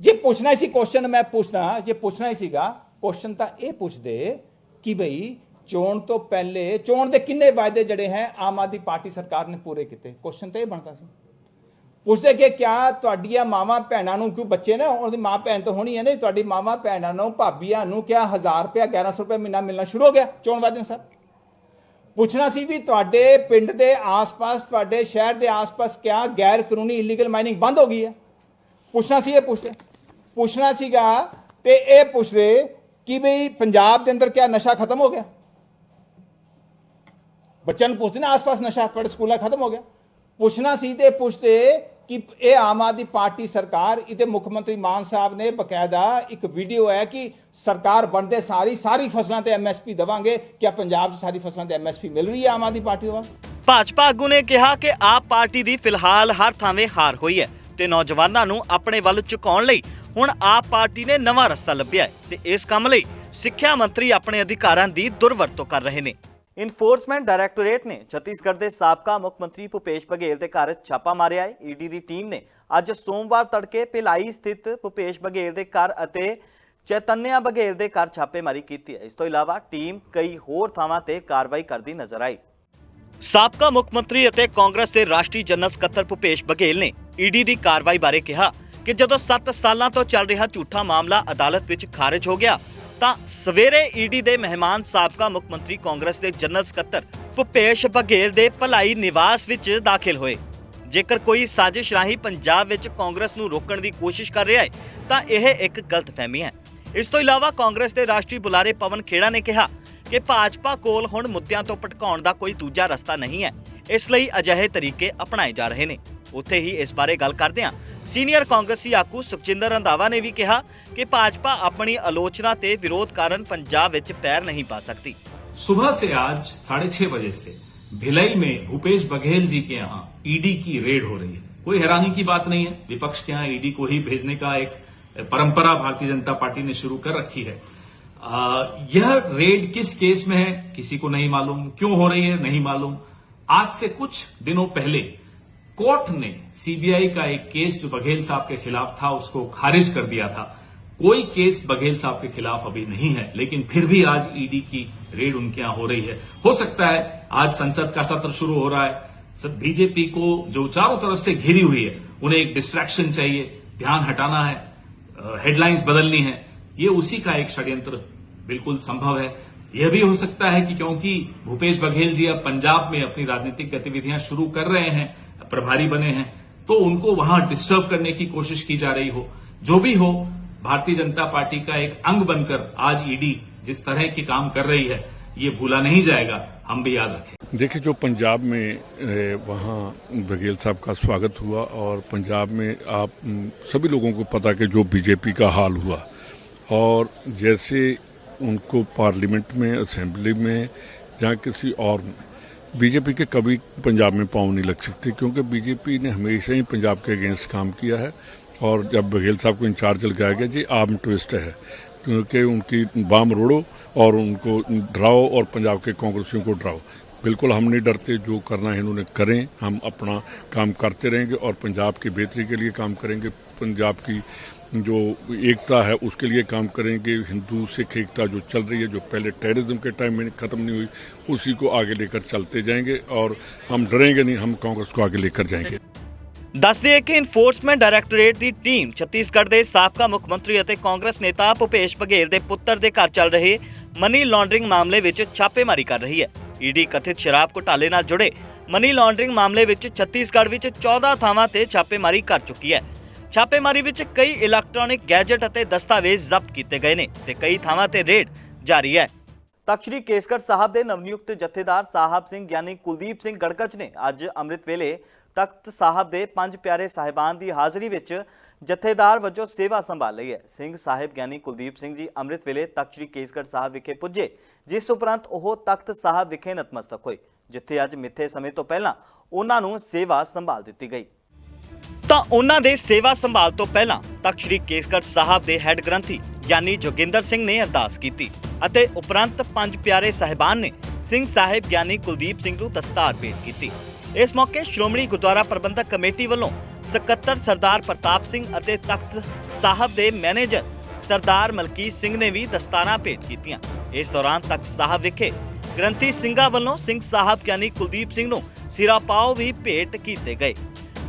ਜੇ ਪੁੱਛਣਾ ਹੀ ਸੀ ਕੁਐਸਚਨ ਮੈਂ ਪੁੱਛਦਾ, ਜੇ ਪੁੱਛਣਾ ਹੀ ਸੀਗਾ ਕੁਐਸਚਨ ਤਾਂ ਇਹ ਪੁੱਛਦੇ ਕਿ ਭਈ ਚੋਣ ਤੋਂ ਪਹਿਲੇ, ਚੋਣ ਦੇ ਕਿੰਨੇ ਵਾਅਦੇ ਜਿਹੜੇ ਹੈ, ਆਮ ਆਦਮੀ ਪਾਰਟੀ ਸਰਕਾਰ ਨੇ ਪੂਰੇ ਕੀਤੇ? ਕੁਐਸਚਨ ਤਾਂ ਇਹ ਬਣਦਾ ਸੀ। ਪੁੱਛਦੇ ਕਿ ਕਿਆ ਤੁਹਾਡੀਆਂ ਮਾਵਾਂ ਭੈਣਾਂ ਨੂੰ, ਕਿਉਂ ਬੱਚੇ ਨੇ, ਉਹਦੀ ਮਾਂ ਭੈਣ ਤਾਂ ਹੋਣੀ ਹੈ ਨਹੀਂ ਤੁਹਾਡੀ ਮਾਵਾਂ ਭੈਣਾਂ ਨੂੰ, ਭਾਬੀਆਂ ਨੂੰ ਕਿਆ 1000 ਰੁਪਏ 1100 ਰੁਪਏ ਮਹੀਨਾ ਮਿਲਣਾ ਸ਼ੁਰੂ ਹੋ ਗਿਆ। ਚੋਣ ਵਾਅਦੇ ਸਰ। ਪੁੱਛਣਾ ਸੀ ਵੀ ਤੁਹਾਡੇ ਪਿੰਡ ਦੇ ਆਸ-ਪਾਸ, ਤੁਹਾਡੇ ਸ਼ਹਿਰ ਦੇ ਆਸ-ਪਾਸ ਕਿਆ ਗੈਰ ਕਾਨੂੰਨੀ ਇਲੀਗਲ ਮਾਈਨਿੰਗ ਬੰਦ ਹੋ ਗਈ ਹੈ? ਪੁੱਛਣਾ ਸੀ, ਇਹ ਪੁੱਛਦੇ। ਪੁੱਛਣਾ ਸੀਗਾ ਤੇ ਇਹ ਪੁੱਛਦੇ ਕਿ ਵੀ ਪੰਜਾਬ ਦੇ ਅੰਦਰ ਕਿਆ ਨਸ਼ਾ ਖਤਮ ਹੋ ਗਿਆ? ਬੱਚਿਆਂ ਨੂੰ ਪੁੱਛਦੇ ਨਾ, ਆਸ-ਪਾਸ ਨਸ਼ਾ, ਤੁਹਾਡੇ ਸਕੂਲਾਂ ਖਤਮ ਹੋ ਗਿਆ। ਪੁੱਛਣਾ ਸੀ ਤੇ ਪੁੱਛਦੇ ਕਿ ਇਹ ਆਮ ਆਦਮੀ ਪਾਰਟੀ ਸਰਕਾਰ, ਇਹਦੇ ਮੁੱਖ ਮੰਤਰੀ ਮਾਨ ਸਾਹਿਬ ਨੇ ਬਕਾਇਦਾ ਇੱਕ ਵੀਡੀਓ ਹੈ ਕਿ ਸਰਕਾਰ ਬਣਦੇ ਸਾਰੀ ਸਾਰੀ ਫਸਲਾਂ ਤੇ ਐਮਐਸਪੀ ਦੇਵਾਂਗੇ, ਕਿ ਪੰਜਾਬ 'ਚ ਸਾਰੀ ਫਸਲਾਂ ਤੇ ਐਮਐਸਪੀ ਮਿਲ ਰਹੀ ਹੈ ਆਮ ਆਦਮੀ ਪਾਰਟੀ ਵੱਲੋਂ। ਭਾਜਪਾ ਆਗੂ ਨੇ ਕਿਹਾ ਕਿ ਆਪ ਪਾਰਟੀ ਦੀ ਫਿਲਹਾਲ ਹਰ ਥਾਵੇਂ ਹਾਰ ਹੋਈ ਹੈ ਤੇ ਨੌਜਵਾਨਾਂ ਨੂੰ ਆਪਣੇ ਵੱਲ ਝੁਕਾਉਣ ਲਈ ਹੁਣ ਆਪ ਪਾਰਟੀ ਨੇ ਨਵਾਂ ਰਸਤਾ ਲੱਭਿਆ ਹੈ ਤੇ ਇਸ ਕੰਮ ਲਈ ਸਿੱਖਿਆ ਮੰਤਰੀ ਆਪਣੇ ਅਧਿਕਾਰਾਂ ਦੀ ਦੁਰਵਰਤੋਂ ਕਰ ਰਹੇ ਨੇ। ਇਨਫੋਰਸਮੈਂਟ ਡਾਇਰੈਕਟੋਰੇਟ ਨੇ ਛੱਤੀਸਗੜ੍ਹ ਦੇ ਸਾਬਕਾ ਮੁੱਖ ਮੰਤਰੀ ਭੁਪੇਸ਼ ਬਘੇਲ ਦੇ ਘਰ ਛਾਪਾ ਮਾਰਿਆ ਹੈ। ਈਡੀ ਦੀ ਟੀਮ ਨੇ ਅੱਜ ਸੋਮਵਾਰ ਤੜਕੇ ਭਿਲਾਈ ਸਥਿਤ ਭੁਪੇਸ਼ ਬਘੇਲ ਦੇ ਘਰ ਅਤੇ ਚੈਤਨਿਆ ਬਘੇਲ ਦੇ ਘਰ ਛਾਪੇਮਾਰੀ ਕੀਤੀ ਹੈ। ਇਸ ਤੋਂ ਇਲਾਵਾ ਟੀਮ ਕਈ ਹੋਰ ਥਾਵਾਂ ਤੇ ਕਾਰਵਾਈ ਕਰਦੀ ਨਜ਼ਰ ਆਈ। ਸਾਬਕਾ ਮੁੱਖ ਮੰਤਰੀ ਅਤੇ ਕਾਂਗਰਸ ਦੇ ਰਾਸ਼ਟਰੀ ਜਨਰਲ ਸਕੱਤਰ ਭੁਪੇਸ਼ ਬਘੇਲ ਨੇ ਈਡੀ ਦੀ ਕਾਰਵਾਈ ਬਾਰੇ ਕਿਹਾ ਕਿ ਜਦੋਂ 7 ਸਾਲਾਂ ਤੋਂ ਚੱਲ ਰਿਹਾ ਝੂਠਾ ਮਾਮਲਾ ਅਦਾਲਤ ਵਿੱਚ ਖਾਰਜ ਹੋ ਗਿਆ ਤਾਂ ਸਵੇਰੇ ਈਡੀ ਦੇ ਮਹਿਮਾਨ ਸਾਬਕਾ ਮੁੱਖ ਮੰਤਰੀ ਕਾਂਗਰਸ ਦੇ ਜਨਰਲ ਸਕੱਤਰ ਭੁਪੇਸ਼ ਬਘੇਲ ਦੇ ਭਲਾਈ ਨਿਵਾਸ ਵਿੱਚ ਦਾਖਲ ਹੋਏ। ਜੇਕਰ ਕੋਈ ਸਾਜ਼ਿਸ਼ ਰਾਹੀਂ ਪੰਜਾਬ ਵਿੱਚ ਕਾਂਗਰਸ ਨੂੰ ਰੋਕਣ ਦੀ ਕੋਸ਼ਿਸ਼ ਕਰ ਰਿਹਾ ਹੈ, ਤਾਂ ਇਹ ਇੱਕ ਗਲਤਫਹਿਮੀ ਹੈ। ਇਸ ਤੋਂ ਇਲਾਵਾ ਕਾਂਗਰਸ ਦੇ ਰਾਸ਼ਟਰੀ ਬੁਲਾਰੇ ਪਵਨ ਖੇੜਾ ਨੇ ਕਿਹਾ ਕਿ ਭਾਜਪਾ ਕੋਲ ਹੁਣ ਮੁੱਦਿਆਂ ਤੋਂ ਭਟਕਾਉਣ ਦਾ ਕੋਈ ਦੂਜਾ ਰਸਤਾ ਨਹੀਂ ਹੈ। ਇਸ ਲਈ ਅਜਿਹੇ ਤਰੀਕੇ ਅਪਣਾਏ ਜਾ ਰਹੇ ਨੇ। ਉੱਥੇ ਹੀ ਇਸ ਬਾਰੇ ਗੱਲ ਕਰਦਿਆਂ ਸੀਨੀਅਰ ਕਾਂਗਰਸੀ ਆਗੂ ਸੁਖਜਿੰਦਰ ਰੰਧਾਵਾ ਨੇ ਵੀ ਕਿਹਾ ਕਿ ਭਾਜਪਾ ਆਪਣੀ ਆਲੋਚਨਾ ਤੇ ਵਿਰੋਧ ਕਾਰਨ ਪੰਜਾਬ ਵਿੱਚ ਪੈਰ ਨਹੀਂ ਪਾ ਸਕਦੀ सुबह से आज साढ़े छह बजे से भिलाई में भूपेश बघेल जी के यहाँ ईडी की रेड हो रही है कोई हैरानी की बात नहीं है विपक्ष के यहाँ ईडी को ही भेजने का एक परंपरा भारतीय जनता पार्टी ने शुरू कर रखी है आ, यह रेड किस केस में है किसी को नहीं मालूम क्यों हो रही है नहीं मालूम आज से कुछ दिनों पहले कोर्ट ने सीबीआई का एक केस जो बघेल साहब के खिलाफ था, उसको खारिज कर दिया था। कोई केस बघेल साहब के खिलाफ अभी नहीं है, लेकिन फिर भी आज ईडी की रेड उनके यहाँ हो रही है। हो सकता है आज संसद का सत्र शुरू हो रहा है। सब बीजेपी को जो चारों तरफ़ से घिरी हुई है, उन्हें एक डिस्ट्रैक्शन चाहिए, ध्यान हटाना है हेडलाइंस बदलनी है, ये उसी का एक षड्यंत्र बिल्कुल संभव है। यह भी हो सकता है कि क्योंकि भूपेश बघेल जी अब पंजाब में अपनी राजनीतिक गतिविधियाँ शुरू कर रहे हैं प्रभारी बने हैं तो उनको वहाँ डिस्टर्ब करने की कोशिश की जा रही हो। जो भी हो, भारतीय जनता पार्टी का एक अंग बनकर आज ईडी जिस तरह के काम कर रही है, ये भूला नहीं जाएगा, हम भी याद रखें। देखिए, जो पंजाब में वहाँ बघेल साहब का स्वागत हुआ और पंजाब में आप सभी लोगों को पता कि जो बीजेपी का हाल हुआ। और जैसे उनको पार्लियामेंट में, असेंबली में, या किसी और में बीजेपी के कभी पंजाब में पाँव नहीं लग सकते, क्योंकि बीजेपी ने हमेशा ही पंजाब के अगेंस्ट काम किया है। और जब बघेल साहब को इंचार्ज लगाया गया, जी आर्म ट्विस्ट है। क्योंकि उनकी बाम रोड़ो और उनको डराओ और पंजाब के कांग्रेसियों को डराओ। बिल्कुल हम नहीं डरते, जो करना है इन्होंने करें। हम अपना काम करते रहेंगे और पंजाब की बेहतरी के लिए काम करेंगे। पंजाब की जो एकता है उसके लिए काम करेंगे हिंदू सिख एकता जो चल रही है जो पहले टेररिज्म के टाइम में खत्म नहीं हुई उसी को आगे लेकर चलते जाएंगे और हम डरेंगे नहीं हम कांग्रेस को आगे लेकर जाएंगे ਦੱਸ ਦਈਏ ਕਿ ਇਨਫੋਰਸਮੈਂਟ ਡਾਇਰੈਕਟੋਰੇਟ ਦੀ ਟੀਮ ਛੱਤੀਸਗੜ੍ਹ ਦੇ ਸਾਬਕਾ ਮੁੱਖ ਮੰਤਰੀ ਅਤੇ ਕਾਂਗਰਸ ਨੇਤਾ ਭੁਪੇਸ਼ ਬਘੇਲ ਦੇ ਪੁੱਤਰ ਦੇ ਘਰ ਚੱਲ ਰਹੇ ਮਨੀ ਲਾਂਡਰਿੰਗ ਮਾਮਲੇ ਵਿੱਚ ਛਾਪੇਮਾਰੀ ਕਰ ਰਹੀ ਹੈ ਈਡੀ ਕਥਿਤ ਸ਼ਰਾਬ ਘੁਟਾਲੇ ਨਾਲ ਜੁੜੇ ਮਨੀ ਲਾਂਡਰਿੰਗ ਮਾਮਲੇ ਵਿੱਚ ਛੱਤੀਸਗੜ੍ਹ ਵਿੱਚ 14 ਥਾਵਾਂ ਤੇ ਛਾਪੇਮਾਰੀ ਕਰ ਚੁੱਕੀ ਹੈ ਛਾਪੇਮਾਰੀ ਵਿੱਚ ਕਈ ਇਲੈਕਟ੍ਰੋਨਿਕ ਗੈਜਟ ਅਤੇ ਦਸਤਾਵੇਜ਼ ਜ਼ਬਤ ਕੀਤੇ ਗਏ ਨੇ ਤੇ ਕਈ ਥਾਵਾਂ ਤੇ ਰੇਡ ਜਾਰੀ ਹੈ। ਤਖ਼ਤ ਸ੍ਰੀ ਕੇਸਗੜ੍ਹ ਸਾਹਿਬ ਦੇ ਨਵਨਿਯੁਕਤ ਜਥੇਦਾਰ ਸਾਹਿਬ ਸਿੰਘ ਗਿਆਨੀ ਕੁਲਦੀਪ ਸਿੰਘ ਗੜਕਚ ਨੇ ਅੱਜ ਅੰਮ੍ਰਿਤ ਵੇਲੇ ਤਖਤ ਸਾਹਿਬ ਦੇ ਪੰਜ ਪਿਆਰੇ ਸਾਹਿਬਾਨ ਦੀ ਹਾਜ਼ਰੀ ਵਿੱਚ ਜਥੇਦਾਰ ਵਜੋਂ ਸੇਵਾ ਸੰਭਾਲ ਲਈ ਹੈ। ਸਿੰਘ ਸਾਹਿਬ ਗਿਆਨੀ ਕੁਲਦੀਪ ਸਿੰਘ ਜੀ ਅੰਮ੍ਰਿਤ ਵੇਲੇ ਤਖ਼ਤ ਸ੍ਰੀ ਕੇਸਗੜ੍ਹ ਸਾਹਿਬ ਵਿਖੇ ਪੁੱਜੇ, ਜਿਸ ਉਪਰੰਤ ਉਹ ਤਖਤ ਸਾਹਿਬ ਵਿਖੇ ਨਤਮਸਤਕ ਹੋਏ, ਜਿੱਥੇ ਅੱਜ ਮਿੱਥੇ ਸਮੇਂ ਤੋਂ ਪਹਿਲਾਂ ਉਹਨਾਂ ਨੂੰ ਸੇਵਾ ਸੰਭਾਲ ਦਿੱਤੀ ਗਈ। ਤਾਂ ਉਹਨਾਂ ਦੇ ਸੇਵਾ ਸੰਭਾਲ ਤੋਂ ਪਹਿਲਾਂ ਤਖਤ ਸ੍ਰੀ ਕੇਸਗੜ੍ਹ ਸਾਹਿਬ ਦੇ ਹੈੱਡ ਗ੍ਰੰਥੀ ਗਿਆਨੀ ਜੋਗਿੰਦਰ ਸਿੰਘ ਨੇ ਅਰਦਾਸ ਕੀਤੀ ਅਤੇ ਉਪਰੰਤ ਪੰਜ ਪਿਆਰੇ ਸਾਹਿਬਾਨ ਨੇ ਸਿੰਘ ਸਾਹਿਬ ਗਿਆਨੀ ਕੁਲਦੀਪ ਸਿੰਘ ਨੂੰ ਦਸਤਾਰ ਭੇਟ ਕੀਤੀ। ਇਸ ਮੌਕੇ ਸ਼੍ਰੋਮਣੀ ਗੁਰਦੁਆਰਾ ਪ੍ਰਬੰਧਕ ਕਮੇਟੀ ਵੱਲੋਂ ਸਕੱਤਰ ਸਰਦਾਰ ਪ੍ਰਤਾਪ ਸਿੰਘ ਅਤੇ ਤਖਤ ਸਾਹਿਬ ਦੇ ਮੈਨੇਜਰ ਸਰਦਾਰ ਮਲਕੀਤ ਸਿੰਘ ਨੇ ਵੀ ਦਸਤਾਰਾਂ ਭੇਟ ਕੀਤੀਆਂ। ਇਸ ਦੌਰਾਨ ਤਖਤ ਸਾਹਿਬ ਵਿਖੇ ਗ੍ਰੰਥੀ ਸਿੰਘਾਂ ਵੱਲੋਂ ਸਿੰਘ ਸਾਹਿਬ ਗਿਆਨੀ ਕੁਲਦੀਪ ਸਿੰਘ ਨੂੰ ਸਿਰਾਪਾਓ ਵੀ ਭੇਟ ਕੀਤੇ ਗਏ।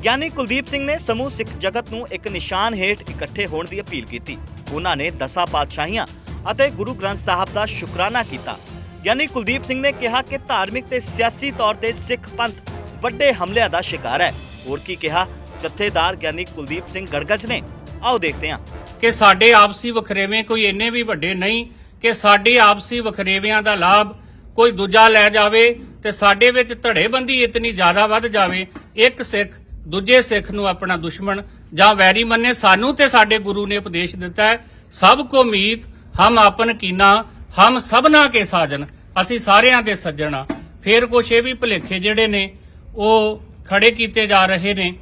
ਗਿਆਨੀ ਕੁਲਦੀਪ ਸਿੰਘ ਨੇ ਸਮੂਹ ਸਿੱਖ ਜਗਤ ਨੂੰ ਇੱਕ ਨਿਸ਼ਾਨ ਹੇਠ ਇਕੱਠੇ ਹੋਣ ਦੀ ਅਪੀਲ ਕੀਤੀ। ਉਹਨਾਂ ਨੇ ਦਸਾਂ ਪਾਤਸ਼ਾਹੀਆਂ ਅਤੇ ਗੁਰੂ ਗ੍ਰੰਥ ਸਾਹਿਬ ਦਾ ਸ਼ੁਕਰਾਨਾ ਕੀਤਾ। ਗਿਆਨੀ ਕੁਲਦੀਪ ਸਿੰਘ ਨੇ ਕਿਹਾ ਕਿ ਧਾਰਮਿਕ ਤੇ ਸਿਆਸੀ ਤੌਰ ਤੇ ਸਿੱਖ ਪੰਥ ਵੱਡੇ ਹਮਲਿਆਂ ਦਾ ਸ਼ਿਕਾਰ ਹੈ। ਹੋਰ ਕੀ ਕਿਹਾ? ਜਥੇਦਾਰ ਗਿਆਨੀ ਕੁਲਦੀਪ ਸਿੰਘ ਗੜਗਚ ਨੇ। ਆਓ ਦੇਖਦੇ ਹਾਂ। ਕਿ ਸਾਡੇ ਆਪਸੀ ਵਖਰੇਵੇਂ ਕੋਈ ਇੰਨੇ ਵੀ ਵੱਡੇ ਨਹੀਂ ਕਿ ਸਾਡੇ ਆਪਸੀ ਵਖਰੇਵਿਆਂ ਦਾ ਲਾਭ ਕੋਈ ਦੂਜਾ ਲੈ ਜਾਵੇ ਤੇ ਸਾਡੇ ਵਿੱਚ ਧੜੇਬੰਦੀ ਇਤਨੀ ਜ਼ਿਆਦਾ ਵੱਧ ਜਾਵੇ, ਇੱਕ ਸਿੱਖ ਦੂਜੇ ਸਿੱਖ ਨੂੰ ਆਪਣਾ ਦੁਸ਼ਮਣ ਜਾਂ ਵੈਰੀ ਮੰਨੇ, ਸਾਨੂੰ ਤੇ ਸਾਡੇ ਗੁਰੂ ਨੇ ਉਪਦੇਸ਼ ਦਿੱਤਾ ਹੈ, ਸਭ ਕੋ ਮੀਤ, ਹਮ ਆਪਨ ਕੀਨਾ, ਹਮ ਸਭਨਾ ਕੇ ਸਾਜਨ, ਅਸੀਂ ਸਾਰਿਆਂ ਦੇ ਸੱਜਣਾ ਆ ਫਿਰ ਕੁਛ ਇਹ ਵੀ ਭੁਲੇਖੇ ਜਿਹੜੇ ਨੇ, ਉਹ ਖੜੇ ਕੀਤੇ ਜਾ ਰਹੇ ਨੇ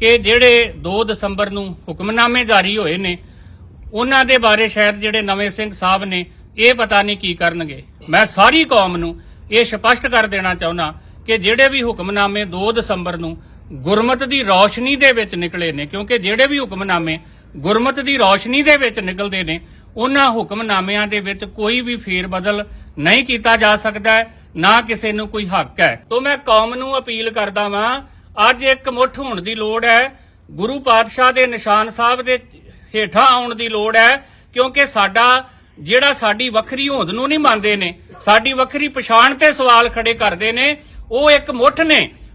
ਕਿ ਜਿਹੜੇ 2 ਦਸੰਬਰ ਨੂੰ ਹੁਕਮਨਾਮੇ ਜਾਰੀ ਹੋਏ ਨੇ, ਉਹਨਾਂ ਦੇ ਬਾਰੇ ਸ਼ਾਇਦ ਜਿਹੜੇ ਨਵੇਂ ਸਿੰਘ ਸਾਹਿਬ ਨੇ, ਇਹ ਪਤਾ ਨਹੀਂ ਕੀ ਕਰਨਗੇ। ਮੈਂ ਸਾਰੀ ਕੌਮ ਨੂੰ ਇਹ ਸਪਸ਼ਟ ਕਰ ਦੇਣਾ ਚਾਹੁੰਦਾ ਕਿ ਜਿਹੜੇ ਵੀ ਹੁਕਮਨਾਮੇ 2 ਦਸੰਬਰ ਨੂੰ ਗੁਰਮਤ ਦੀ ਰੌਸ਼ਨੀ ਦੇ ਵਿੱਚ ਨਿਕਲੇ ਨੇ, ਕਿਉਂਕਿ ਜਿਹੜੇ ਵੀ ਹੁਕਮਨਾਮੇ ਗੁਰਮਤ ਦੀ ਰੌਸ਼ਨੀ ਦੇ ਵਿੱਚ ਨਿਕਲਦੇ ਨੇ, ਉਹਨਾਂ ਹੁਕਮਨਾਮਿਆਂ ਦੇ ਵਿੱਚ ਕੋਈ ਵੀ ਫੇਰ ਬਦਲ ਨਹੀਂ ਕੀਤਾ ਜਾ ਸਕਦਾ ਹੈ, ਨਾ ਕਿਸੇ ਨੂੰ ਕੋਈ ਹੱਕ ਹੈ। ਤੋਂ ਮੈਂ ਕੌਮ ਨੂੰ ਅਪੀਲ ਕਰਦਾ ਵਾਂ, ਅੱਜ ਇੱਕ ਮੁੱਠ ਹੋਣ ਦੀ ਲੋੜ ਹੈ, ਗੁਰੂ ਪਾਤਸ਼ਾਹ ਦੇ ਨਿਸ਼ਾਨ ਸਾਹਿਬ ਦੇ ਹੇਠਾਂ ਆਉਣ ਦੀ ਲੋੜ ਹੈ, ਕਿਉਂਕਿ ਸਾਡਾ ਜਿਹੜਾ ਸਾਡੀ ਵੱਖਰੀ ਹੋਂਦ ਨੂੰ ਨਹੀਂ ਮੰਨਦੇ ਨੇ, ਸਾਡੀ ਵੱਖਰੀ ਪਛਾਣ ਤੇ ਸਵਾਲ ਖੜੇ ਕਰਦੇ ਨੇ, ਉਹ ਇੱਕ ਮੁੱਠ ਨੇ।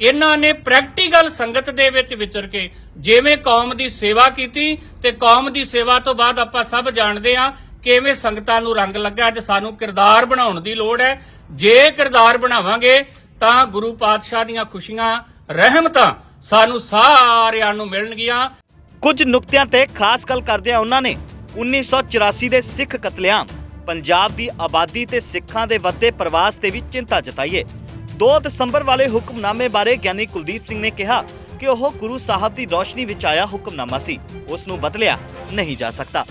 ਇਹਨਾਂ ਨੇ ਪ੍ਰੈਕਟੀਕਲ ਸੰਗਤ ਦੇ ਵਿੱਚ ਵਿਚਰ ਕੇ ਜਿਵੇਂ ਕੌਮ ਦੀ ਸੇਵਾ ਕੀਤੀ ਤੇ ਕੌਮ ਦੀ ਸੇਵਾ ਤੋਂ ਬਾਅਦ ਆਪਾਂ ਸਭ ਜਾਣਦੇ ਹਾਂ ਕਿਵੇਂ ਸੰਗਤਾਂ ਨੂੰ ਰੰਗ ਲੱਗਾ। ਅੱਜ ਸਾਨੂੰ ਕਿਰਦਾਰ ਬਣਾਉਣ ਦੀ ਲੋੜ ਹੈ। ਜੇ ਕਿਰਦਾਰ ਬਣਾਵਾਂਗੇ ਤਾਂ ਗੁਰੂ ਪਾਤਸ਼ਾਹ ਦੀਆਂ ਖੁਸ਼ੀਆਂ, ਰਹਿਮਤਾਂ ਸਾਨੂੰ ਸਾਰਿਆਂ ਨੂੰ ਮਿਲਣਗੀਆਂ। ਕੁਝ ਨੁਕਤਿਆਂ ਤੇ ਖਾਸ ਗੱਲ ਕਰਦਿਆਂ ਉਹਨਾਂ ਨੇ 1984 ਦੇ ਸਿੱਖ ਕਤਲੇਆਮ, ਪੰਜਾਬ ਦੀ ਆਬਾਦੀ ਤੇ ਸਿੱਖਾਂ ਦੇ ਵੱਧਦੇ ਪ੍ਰਵਾਸ ਤੇ ਵੀ ਚਿੰਤਾ ਜਤਾਈ ਹੈ 2 ਦਸੰਬਰ ਵਾਲੇ ਹੁਕਮਨਾਮੇ ਬਾਰੇ ਗਿਆਨੀ ਕੁਲਦੀਪ ਸਿੰਘ ਨੇ ਕਿਹਾ ਕਿ ਉਹ ਗੁਰੂ ਸਾਹਿਬ ਦੀ ਰੋਸ਼ਨੀ ਵਿੱਚ ਆਇਆ ਹੁਕਮਨਾਮਾ ਸੀ। ਉਸ ਨੂੰ ਬਦਲਿਆ ਨਹੀਂ ਜਾ ਸਕਦਾ।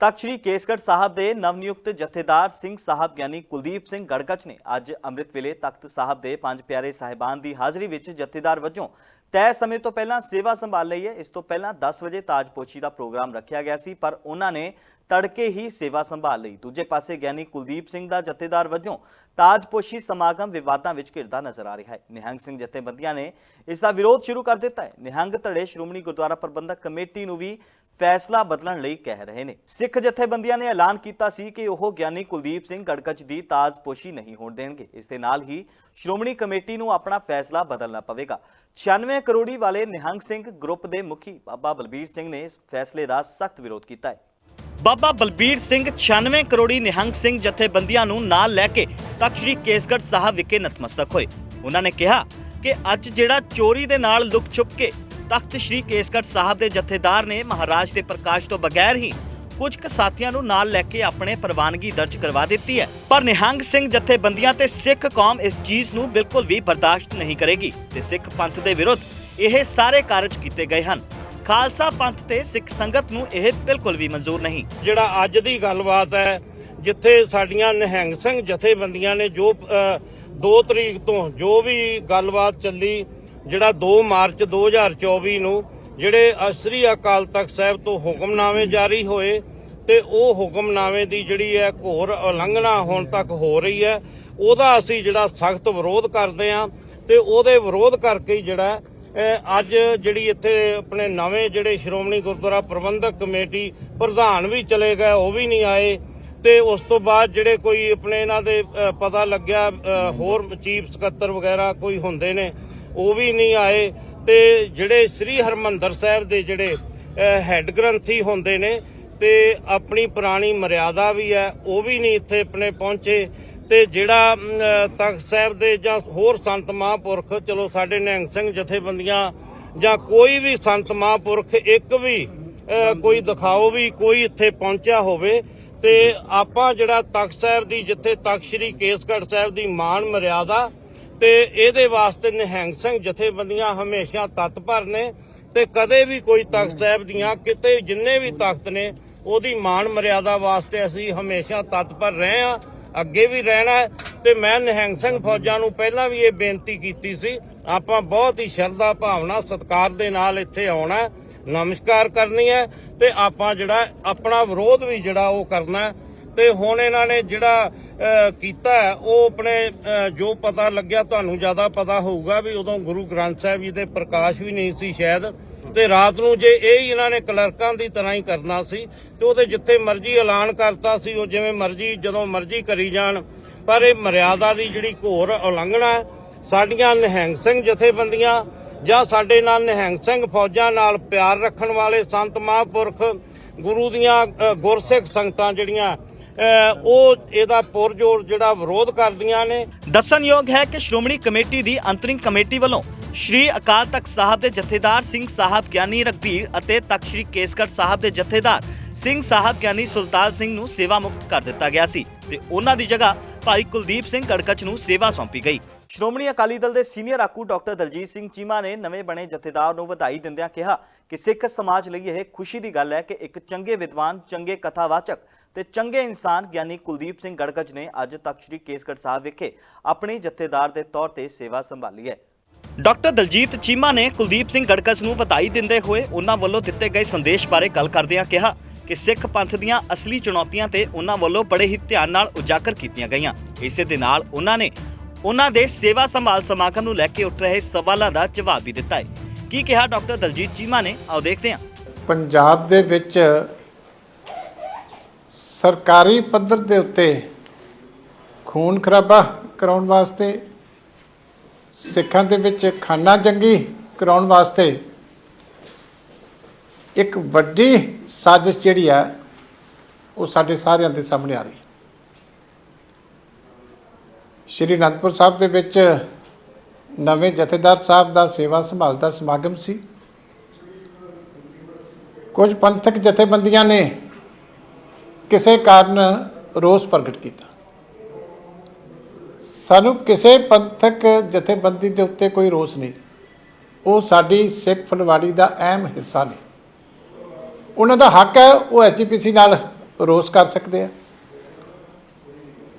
ਤਖਤ ਸ੍ਰੀ ਕੇਸਗੜ੍ਹ ਸਾਹਿਬ ਦੇ ਨਵਨਿਯੁਕਤ ਜਥੇਦਾਰ ਸਿੰਘ ਸਾਹਿਬ ਗਿਆਨੀ ਕੁਲਦੀਪ ਸਿੰਘ ਗੜਗਚ ਨੇ ਅੱਜ ਅੰਮ੍ਰਿਤ ਵੇਲੇ ਤਖਤ ਸਾਹਿਬ ਦੇ ਪੰਜ ਪਿਆਰੇ ਸਾਹਿਬਾਨ ਦੀ ਹਾਜ਼ਰੀ ਵਿੱਚ ਜਥੇਦਾਰ ਵਜੋਂ ਤੈਅ ਸਮੇਂ ਤੋਂ ਪਹਿਲਾਂ ਸੇਵਾ ਸੰਭਾਲ ਲਈ ਹੈ। ਇਸ ਤੋਂ ਪਹਿਲਾਂ 10 ਵਜੇ ਤਾਜਪੋਸ਼ੀ ਦਾ ਪ੍ਰੋਗਰਾਮ ਰੱਖਿਆ ਗਿਆ ਸੀ, ਪਰ ਉਹਨਾਂ ਨੇ ਤੜਕੇ ਹੀ ਸੇਵਾ ਸੰਭਾਲ ਲਈ। ਦੂਜੇ ਪਾਸੇ ਗਿਆਨੀ ਕੁਲਦੀਪ ਸਿੰਘ ਦਾ ਜਥੇਦਾਰ ਵਜੋਂ ਤਾਜਪੋਸ਼ੀ ਸਮਾਗਮ ਵਿਵਾਦਾਂ ਵਿੱਚ ਘਿਰਦਾ ਨਜ਼ਰ ਆ ਰਿਹਾ ਹੈ। ਨਿਹੰਗ ਸਿੰਘ ਜਥੇਬੰਦੀਆਂ ਨੇ ਇਸ ਦਾ ਵਿਰੋਧ ਸ਼ੁਰੂ ਕਰ ਦਿੱਤਾ ਹੈ। ਨਿਹੰਗ ਧੜੇ ਸ਼੍ਰੋਮਣੀ ਗੁਰਦੁਆਰਾ ਪ੍ਰਬੰਧਕ ਕਮੇਟੀ ਨੂੰ ਵੀ ਫੈਸਲਾ ਬਦਲਣ ਲਈ ਕਹਿ ਰਹੇ ਨੇ। ਸਿੱਖ ਜਥੇਬੰਦੀਆਂ ਨੇ ਐਲਾਨ ਕੀਤਾ ਸੀ ਕਿ ਉਹ ਗਿਆਨੀ ਕੁਲਦੀਪ ਸਿੰਘ ਗੜਕਚ ਦੀ ਤਾਜਪੋਸ਼ੀ ਨਹੀਂ ਹੋਣ ਦੇਣਗੇ। ਇਸ ਦੇ ਨਾਲ ਹੀ ਸ਼੍ਰੋਮਣੀ ਕਮੇਟੀ ਨੂੰ ਆਪਣਾ ਫੈਸਲਾ ਬਦਲਣਾ ਪਵੇਗਾ। 96 ਕਰੋੜੀ ਵਾਲੇ ਨਿਹੰਗ ਸਿੰਘ ਗਰੁੱਪ ਦੇ ਮੁਖੀ ਬਾਬਾ ਬਲਬੀਰ ਸਿੰਘ ਨੇ ਇਸ ਫੈਸਲੇ ਦਾ ਸਖਤ ਵਿਰੋਧ ਕੀਤਾ ਹੈ। ਬਾਬਾ ਬਲਬੀਰ ਸਿੰਘ 96 ਕਰੋੜੀ ਨਿਹੰਗ ਸਿੰਘ ਜਥੇਬੰਦੀਆਂ ਨੂੰ ਨਾਲ ਲੈ ਕੇ ਤਖਤ ਸ੍ਰੀ ਕੇਸਗੜ੍ਹ ਸਾਹਿਬ ਵਿਖੇ ਨਤਮਸਤਕ ਹੋਏ। ਉਹਨਾਂ ਨੇ ਕਿਹਾ ਕਿ ਅੱਜ ਜਿਹੜਾ ਚੋਰੀ ਦੇ ਨਾਲ ਲੁਕ ਛੁਪ ਕੇ ਤਖਤ ਸ੍ਰੀ ਕੇਸਗੜ੍ਹ ਸਾਹਿਬ ਦੇ ਜਥੇਦਾਰ ਨੇ ਮਹਾਰਾਜ ਦੇ ਪ੍ਰਕਾਸ਼ ਤੋਂ ਬਗੈਰ ਹੀ ਕੁਝ ਕੁ ਸਾਥੀਆਂ ਨੂੰ ਨਾਲ ਲੈ ਕੇ ਆਪਣੇ ਪ੍ਰਵਾਨਗੀ ਦਰਜ ਕਰਵਾ ਦਿੱਤੀ ਹੈ। ਪਰ ਨਿਹੰਗ ਸਿੰਘ ਜਥੇਬੰਦੀਆਂ ਤੇ ਸਿੱਖ ਕੌਮ ਇਸ ਚੀਜ਼ ਨੂੰ ਬਿਲਕੁਲ ਵੀ ਬਰਦਾਸ਼ਤ ਨਹੀਂ ਕਰੇਗੀ ਤੇ ਸਿੱਖ ਪੰਥ ਦੇ ਵਿਰੁੱਧ ਇਹ ਸਾਰੇ ਕਾਰਜ ਕੀਤੇ ਗਏ ਹਨ। ਖਾਲਸਾ ਪੰਥ ਤੇ ਸਿੱਖ ਸੰਗਤ ਨੂੰ ਇਹ ਬਿਲਕੁਲ ਵੀ ਮਨਜ਼ੂਰ ਨਹੀਂ। ਜਿਹੜਾ ਅੱਜ ਦੀ ਗੱਲਬਾਤ ਹੈ, ਜਿੱਥੇ ਸਾਡੀਆਂ ਨਿਹੰਗ ਸਿੰਘ ਜਥੇਬੰਦੀਆਂ ਨੇ ਜੋ 2 ਤਰੀਕ ਤੋਂ ਜੋ ਵੀ ਗੱਲਬਾਤ ਚੱਲੀ, ਜਿਹੜਾ 2 ਮਾਰਚ 2024 ਨੂੰ ਜਿਹੜੇ ਅਸਰੀ ਅਕਾਲ ਤਖਤ ਸਾਹਿਬ ਤੋਂ ਹੁਕਮਨਾਮੇ ਜਾਰੀ ਹੋਏ ਤੇ ਉਹ ਹੁਕਮਨਾਮੇ ਦੀ ਜਿਹੜੀ ਹੈ ਘੋਰ ਉਲੰਘਣਾ ਹੁਣ ਤੱਕ ਹੋ ਰਹੀ ਹੈ, ਉਹਦਾ ਅਸੀਂ ਜਿਹੜਾ ਸਖਤ ਵਿਰੋਧ ਕਰਦੇ ਹਾਂ ਤੇ ਉਹਦੇ ਵਿਰੋਧ ਕਰਕੇ ਜਿਹੜਾ ਅੱਜ ਜਿਹੜੀ ਇੱਥੇ ਆਪਣੇ ਨਵੇਂ ਜਿਹੜੇ ਸ਼੍ਰੋਮਣੀ ਗੁਰਦੁਆਰਾ ਪ੍ਰਬੰਧਕ ਕਮੇਟੀ ਪ੍ਰਧਾਨ ਵੀ ਚਲੇ ਗਏ, ਉਹ ਵੀ ਨਹੀਂ ਆਏ। ਤੇ ਉਸ ਤੋਂ ਬਾਅਦ ਜਿਹੜੇ ਕੋਈ ਆਪਣੇ ਇਹਨਾਂ ਦੇ ਪਤਾ ਲੱਗਿਆ ਹੋਰ ਚੀਫ ਸਕੱਤਰ ਵਗੈਰਾ ਕੋਈ ਹੁੰਦੇ ਨੇ, ਉਹ ਵੀ ਨਹੀਂ ਆਏ। ਤੇ ਜਿਹੜੇ ਸ੍ਰੀ ਹਰਮੰਦਰ ਸਾਹਿਬ ਦੇ ਜਿਹੜੇ ਹੈੱਡ ਗ੍ਰੰਥੀ ਹੁੰਦੇ ਨੇ, ਤੇ ਆਪਣੀ ਪੁਰਾਣੀ ਮਰਿਆਦਾ ਵੀ ਹੈ, ਉਹ ਵੀ ਨਹੀਂ ਇੱਥੇ ਆਪਣੇ ਪਹੁੰਚੇ। ਤੇ ਜਿਹੜਾ ਤਖਤ ਸਾਹਿਬ ਦੇ ਜਾਂ ਹੋਰ ਸੰਤ ਮਹਾਂਪੁਰਖ, ਚਲੋ ਸਾਡੇ ਨਿਹੰਗ ਸਿੰਘ ਜਥੇਬੰਦੀਆਂ ਜਾਂ ਕੋਈ ਵੀ ਸੰਤ ਮਹਾਂਪੁਰਖ ਇੱਕ ਵੀ ਕੋਈ ਦਿਖਾਓ ਵੀ ਕੋਈ ਇੱਥੇ ਪਹੁੰਚਿਆ ਹੋਵੇ ਤੇ ਆਪਾਂ ਜਿਹੜਾ ਤਖਤ ਸਾਹਿਬ ਦੀ, ਜਿੱਥੇ ਤਖਤ ਸ੍ਰੀ ਕੇਸਗੜ੍ਹ ਸਾਹਿਬ ਦੀ ਮਾਨ ਮਰਿਆਦਾ ਤੇ ਇਹਦੇ ਵਾਸਤੇ ਨਿਹੰਗ ਸਿੰਘ ਜਥੇਬੰਦੀਆਂ ਹਮੇਸ਼ਾ ਤਤਪਰ ਨੇ ਤੇ ਕਦੇ ਵੀ ਕੋਈ ਤਖਤ ਸਾਹਿਬ ਦੀਆਂ ਕਿਤੇ ਜਿੰਨੇ ਵੀ ਤਖਤ ਨੇ, ਉਹਦੀ ਮਾਨ ਮਰਿਆਦਾ ਵਾਸਤੇ ਅਸੀਂ ਹਮੇਸ਼ਾ ਤਤਪਰ ਰਹੇ ਆ ਅੱਗੇ ਵੀ ਰਹਿਣਾ ਹੈ। ਤੇ ਮੈਂ ਨਿਹੰਗ ਸਿੰਘ ਫੌਜਾਂ ਨੂੰ ਪਹਿਲਾਂ ਵੀ ਇਹ ਬੇਨਤੀ ਕੀਤੀ ਸੀ, ਆਪਾਂ ਬਹੁਤ ਹੀ ਸ਼ਰਧਾ ਭਾਵਨਾ ਸਤਿਕਾਰ ਦੇ ਨਾਲ ਇੱਥੇ ਆਉਣਾ ਨਮਸਕਾਰ ਕਰਨੀ ਹੈ ਤੇ ਆਪਾਂ ਜਿਹੜਾ ਆਪਣਾ ਵਿਰੋਧ ਵੀ ਜਿਹੜਾ ਉਹ ਕਰਨਾ ਹੈ। ਤੇ ਹੁਣ ਇਹਨਾਂ ਨੇ ਜਿਹੜਾ ਕੀਤਾ ਉਹ ਆਪਣੇ ਜੋ ਪਤਾ ਲੱਗਿਆ, ਤੁਹਾਨੂੰ ਜ਼ਿਆਦਾ ਪਤਾ ਹੋਊਗਾ ਵੀ ਉਦੋਂ ਗੁਰੂ ਗ੍ਰੰਥ ਸਾਹਿਬ ਜੀ ਦੇ ਪ੍ਰਕਾਸ਼ ਵੀ ਨਹੀਂ ਸੀ ਸ਼ਾਇਦ। ਤੇ ਰਾਤ ਨੂੰ ਜੇ ਇਹ ਹੀ ਇਹਨਾਂ ਨੇ ਕਲਰਕਾਂ ਦੀ ਤਰ੍ਹਾਂ ਹੀ ਕਰਨਾ ਸੀ ਤੇ ਉਹਦੇ ਜਿੱਥੇ ਮਰਜ਼ੀ ਐਲਾਨ ਕਰਤਾ ਸੀ, ਉਹ ਜਿਵੇਂ ਮਰਜ਼ੀ, ਜਦੋਂ ਮਰਜ਼ੀ ਕਰੀ ਜਾਣ। ਪਰ ਇਹ ਮਰਿਆਦਾ ਦੀ ਜਿਹੜੀ ਘੋਰ ਉਲੰਘਣਾ ਸਾਡੀਆਂ ਨਿਹੰਗ ਸਿੰਘ ਜਥੇਬੰਦੀਆਂ ਜਾਂ ਸਾਡੇ ਨਾਲ ਨਿਹੰਗ ਸਿੰਘ ਫੌਜਾਂ ਨਾਲ ਪਿਆਰ ਰੱਖਣ ਵਾਲੇ ਸੰਤ ਮਹਾਂਪੁਰਖ ਗੁਰੂ ਦੀਆਂ ਗੁਰਸਿੱਖ ਸੰਗਤਾਂ ਜਿਹੜੀਆਂ ਉਹ ਇਹਦਾ ਪੁਰਜੋਰ ਜਿਹੜਾ ਵਿਰੋਧ ਕਰਦੀਆਂ ਨੇ। ਦੱਸਣਯੋਗ ਹੈ ਕਿ ਸ਼੍ਰੋਮਣੀ ਕਮੇਟੀ ਦੀ ਅੰਤਰਿੰਗ ਕਮੇਟੀ ਵੱਲੋਂ ਸ਼੍ਰੀ ਅਕਾਲ ਤਖਤ ਸਾਹਿਬ ਦੇ ਜਥੇਦਾਰ ਸਿੰਘ ਸਾਹਿਬ ਗਿਆਨੀ ਰਘਬੀਰ ਅਤੇ ਤਖਤ ਸ਼੍ਰੀ ਕੇਸਗੜ੍ਹ ਸਾਹਿਬ ਦੇ ਜਥੇਦਾਰ ਸਿੰਘ ਸਾਹਿਬ ਗਿਆਨੀ ਸੁਲਤਾਨ ਸਿੰਘ ਨੂੰ ਸੇਵਾ ਮੁਕਤ ਕਰ ਦਿੱਤਾ ਗਿਆ ਸੀ ਤੇ ਉਹਨਾਂ ਦੀ ਜਗ੍ਹਾ ਭਾਈ ਕੁਲਦੀਪ ਸਿੰਘ ਗੜਕਚ ਨੂੰ ਸੇਵਾ ਸੌਂਪੀ ਗਈ। ਸ਼੍ਰੋਮਣੀ ਅਕਾਲੀ ਦਲ ਦੇ ਸੀਨੀਅਰ ਆਗੂ ਡਾਕਟਰ ਦਲਜੀਤ ਸਿੰਘ ਚੀਮਾ ਨੇ ਨਵੇਂ ਬਣੇ ਜਥੇਦਾਰ ਨੂੰ ਵਧਾਈ ਦਿੰਦਿਆਂ ਕਿਹਾ ਕਿ ਸਿੱਖ ਸਮਾਜ ਲਈ ਇਹ ਖੁਸ਼ੀ ਦੀ ਗੱਲ ਹੈ ਕਿ ਇੱਕ ਚੰਗੇ ਵਿਦਵਾਨ, ਚੰਗੇ ਕਥਾਵਾਚਕ ਤੇ ਚੰਗੇ ਇਨਸਾਨ ਗਿਆਨੀ ਕੁਲਦੀਪ ਸਿੰਘ ਗੜਗਜ ਨੇ ਅੱਜ ਤੱਕ ਸ਼੍ਰੀ ਕੇਸਗੜ੍ਹ ਸਾਹਿਬ ਵਿਖੇ ਆਪਣੇ ਜਥੇਦਾਰ ਦੇ ਤੌਰ ਤੇ ਸੇਵਾ ਸੰਭਾਲੀ ਹੈ। ਡਾਕਟਰ ਦਲਜੀਤ ਚੀਮਾ ਨੇ ਕੁਲਦੀਪ ਸਿੰਘ ਗੜਗਜ ਨੂੰ ਵਧਾਈ ਦਿੰਦੇ ਹੋਏ ਉਹਨਾਂ ਵੱਲੋਂ ਦਿੱਤੇ ਗਏ ਸੰਦੇਸ਼ ਬਾਰੇ ਗੱਲ ਕਰਦਿਆਂ ਕਿਹਾ ਕਿ ਸਿੱਖ ਪੰਥ ਦੀਆਂ ਅਸਲੀ ਚੁਣੌਤੀਆਂ ਤੇ ਉਹਨਾਂ ਵੱਲੋਂ ਬੜੇ ਹੀ ਧਿਆਨ ਨਾਲ ਉਜਾਗਰ ਕੀਤੀਆਂ ਗਈਆਂ। ਇਸੇ ਦੇ ਨਾਲ ਉਹਨਾਂ ਨੇ ਉਹਨਾਂ ਦੇ ਸੇਵਾ ਸੰਭਾਲ ਸਮਾਗਮ ਨੂੰ ਲੈ ਕੇ ਉੱਠ ਰਹੇ ਸਵਾਲਾਂ ਦਾ ਜਵਾਬ ਵੀ ਦਿੱਤਾ ਹੈ। ਕੀ ਕਿਹਾ ਡਾਕਟਰ ਦਲਜੀਤ ਚੀਮਾ ਨੇ? ਆਓ ਦੇਖਦੇ ਹਾਂ। ਪੰਜਾਬ ਦੇ ਵਿੱਚ ਸਰਕਾਰੀ ਪੱਧਰ ਦੇ ਉੱਤੇ ਖੂਨ ਖਰਾਬਾ ਕਰਾਉਣ ਵਾਸਤੇ ਸਿੱਖਾਂ ਦੇ ਵਿੱਚ ਖਾਨਾ ਜੰਗੀ ਕਰਾਉਣ ਵਾਸਤੇ ਇੱਕ ਵੱਡੀ ਸਾਜ਼ਿਸ਼ ਜਿਹੜੀ ਆ ਉਹ ਸਾਡੇ ਸਾਰਿਆਂ ਦੇ ਸਾਹਮਣੇ ਆ ਰਹੀ ਸ਼੍ਰੀ ਅਨੰਦਪੁਰ ਸਾਹਿਬ ਦੇ ਵਿੱਚ ਨਵੇਂ ਜਥੇਦਾਰ ਸਾਹਿਬ ਦਾ ਸੇਵਾ ਸੰਭਾਲ ਦਾ ਸਮਾਗਮ ਸੀ। ਕੁਝ ਪੰਥਕ ਜਥੇਬੰਦੀਆਂ ਨੇ ਕਿਸੇ ਕਾਰਨ ਰੋਸ ਪ੍ਰਗਟ ਕੀਤਾ। ਸਾਨੂੰ ਕਿਸੇ ਪੰਥਕ ਜਥੇਬੰਦੀ ਦੇ ਉੱਤੇ ਕੋਈ ਰੋਸ ਨਹੀਂ। ਉਹ ਸਾਡੀ ਸਿੱਖ ਫਲਵਾੜੀ ਦਾ ਅਹਿਮ ਹਿੱਸਾ ਨੇ। ਉਹਨਾਂ ਦਾ ਹੱਕ ਹੈ, ਉਹ ਐਚਪੀਸੀ ਨਾਲ ਰੋਸ ਕਰ ਸਕਦੇ ਆ।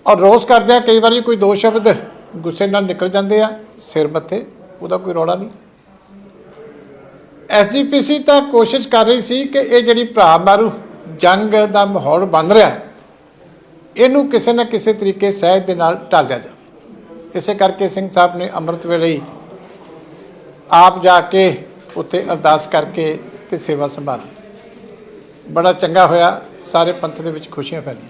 ਔਰ ਰੋਸ ਕਰਦੇ ਆ, ਕਈ ਵਾਰੀ ਕੋਈ ਦੋ ਸ਼ਬਦ ਗੁੱਸੇ ਨਾਲ ਨਿਕਲ ਜਾਂਦੇ ਆ, ਸਿਰ ਮੱਥੇ, ਉਹਦਾ ਕੋਈ ਰੌਲਾ ਨਹੀਂ। ਐਸਜੀਪੀਸੀ ਤਾਂ ਕੋਸ਼ਿਸ਼ ਕਰ ਰਹੀ ਸੀ ਕਿ ਇਹ ਜਿਹੜੀ ਭਰਾ ਮਾਰੂ, ਜੰਗ ਦਾ ਮਾਹੌਲ ਬਣ ਰਿਹਾ, ਇਹਨੂੰ ਕਿਸੇ ਨਾ ਕਿਸੇ ਤਰੀਕੇ ਸਹਿਜ ਦੇ ਨਾਲ ਟਾਲਿਆ ਜਾਵੇ। ਇਸੇ ਕਰਕੇ ਸਿੰਘ ਸਾਹਿਬ ਨੇ ਅੰਮ੍ਰਿਤ ਵੇਲੇ ਹੀ ਆਪ ਜਾ ਕੇ ਉੱਥੇ ਅਰਦਾਸ ਕਰਕੇ ਤੇ ਸੇਵਾ ਸੰਭਾਲੀ। ਬੜਾ ਚੰਗਾ ਹੋਇਆ, ਸਾਰੇ ਪੰਥ ਦੇ ਵਿੱਚ ਖੁਸ਼ੀਆਂ ਫੈਲੀਆਂ।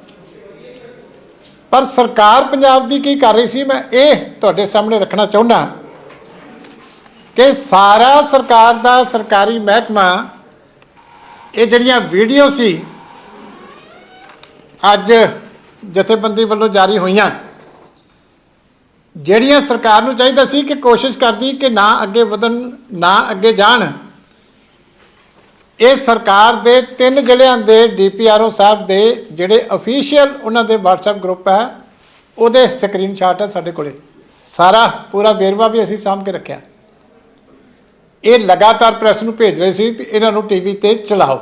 ਪਰ ਸਰਕਾਰ ਪੰਜਾਬ ਦੀ ਕੀ ਕਰ ਰਹੀ ਸੀ? ਮੈਂ ਇਹ ਤੁਹਾਡੇ ਸਾਹਮਣੇ ਰੱਖਣਾ ਚਾਹੁੰਦਾ ਕਿ ਸਾਰਾ ਸਰਕਾਰ ਦਾ ਸਰਕਾਰੀ ਮਹਿਕਮਾ, ਇਹ ਜਿਹੜੀਆਂ ਵੀਡੀਓ ਸੀ, ਅੱਜ ਜਥੇਬੰਦੀ ਵੱਲੋਂ ਜਾਰੀ ਹੋਈਆਂ ਜਿਹੜੀਆਂ ਸਰਕਾਰ ਨੂੰ ਚਾਹੀਦਾ ਸੀ ਕਿ ਕੋਸ਼ਿਸ਼ ਕਰਦੀ ਕਿ ਨਾ ਅੱਗੇ ਵਧਣ, ਨਾ ਅੱਗੇ ਜਾਣ। ਇਹ ਸਰਕਾਰ ਦੇ ਤਿੰਨ ਜ਼ਿਲ੍ਹਿਆਂ ਦੇ ਡੀਪੀਆਰਓ ਸਾਹਿਬ ਦੇ ਜਿਹੜੇ ਅਫੀਸ਼ੀਅਲ ਉਹਨਾਂ ਦੇ WhatsApp ਗਰੁੱਪ ਹੈ, ਉਹਦੇ ਸਕਰੀਨਸ਼ਾਟ ਹੈ ਸਾਡੇ ਕੋਲੇ। ਸਾਰਾ ਪੂਰਾ ਵੇਰਵਾ ਵੀ ਅਸੀਂ ਸਾਂਭ ਕੇ ਰੱਖਿਆ। ਇਹ ਲਗਾਤਾਰ ਪ੍ਰੈਸ ਨੂੰ ਭੇਜ ਰਹੇ ਸੀ ਵੀ ਇਹਨਾਂ ਨੂੰ ਟੀਵੀ ਤੇ ਚਲਾਓ।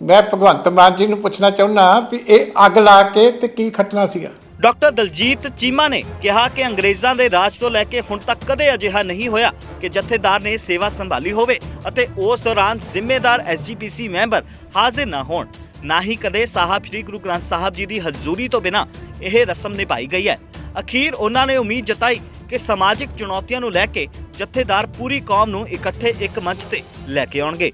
ਮੈਂ ਭਗਵੰਤ ਮਾਨ ਜੀ ਨੂੰ ਪੁੱਛਣਾ ਚਾਹੁੰਦਾ ਵੀ ਇਹ ਅੱਗ ਲਾ ਕੇ ਤੇ ਕੀ ਖੱਟਣਾ ਸੀਗਾ? ਡਾਕਟਰ ਦਲਜੀਤ ਚੀਮਾ ਨੇ ਕਿਹਾ ਕਿ ਅੰਗਰੇਜ਼ਾਂ ਦੇ ਰਾਜ ਤੋਂ ਲੈ ਕੇ ਹੁਣ ਤੱਕ ਕਦੇ ਅਜਿਹਾ ਨਹੀਂ ਹੋਇਆ ਕਿ ਜਥੇਦਾਰ ਨੇ ਸੇਵਾ ਸੰਭਾਲੀ ਹੋਵੇ ਅਤੇ ਉਸ ਦੌਰਾਨ ਜ਼ਿੰਮੇਦਾਰ ਐਸਜੀਪੀਸੀ ਮੈਂਬਰ ਹਾਜ਼ਰ ਨਾ ਹੋਣ। ਨਾ ਹੀ ਕਦੇ ਸਾਹਿਬ ਸ੍ਰੀ ਗੁਰੂ ਗ੍ਰੰਥ ਸਾਹਿਬ ਜੀ ਦੀ ਹਜ਼ੂਰੀ ਤੋਂ ਬਿਨਾ ਇਹ ਰਸਮ ਨਿਭਾਈ ਗਈ ਹੈ। ਅਖੀਰ ਉਹਨਾਂ ਨੇ ਉਮੀਦ ਜਤਾਈ ਕਿ ਸਮਾਜਿਕ ਚੁਣੌਤੀਆਂ ਨੂੰ ਲੈ ਕੇ ਜਥੇਦਾਰ ਪੂਰੀ ਕੌਮ ਨੂੰ ਇਕੱਠੇ ਇੱਕ ਮੰਚ ਤੇ ਲੈ ਕੇ ਆਉਣਗੇ।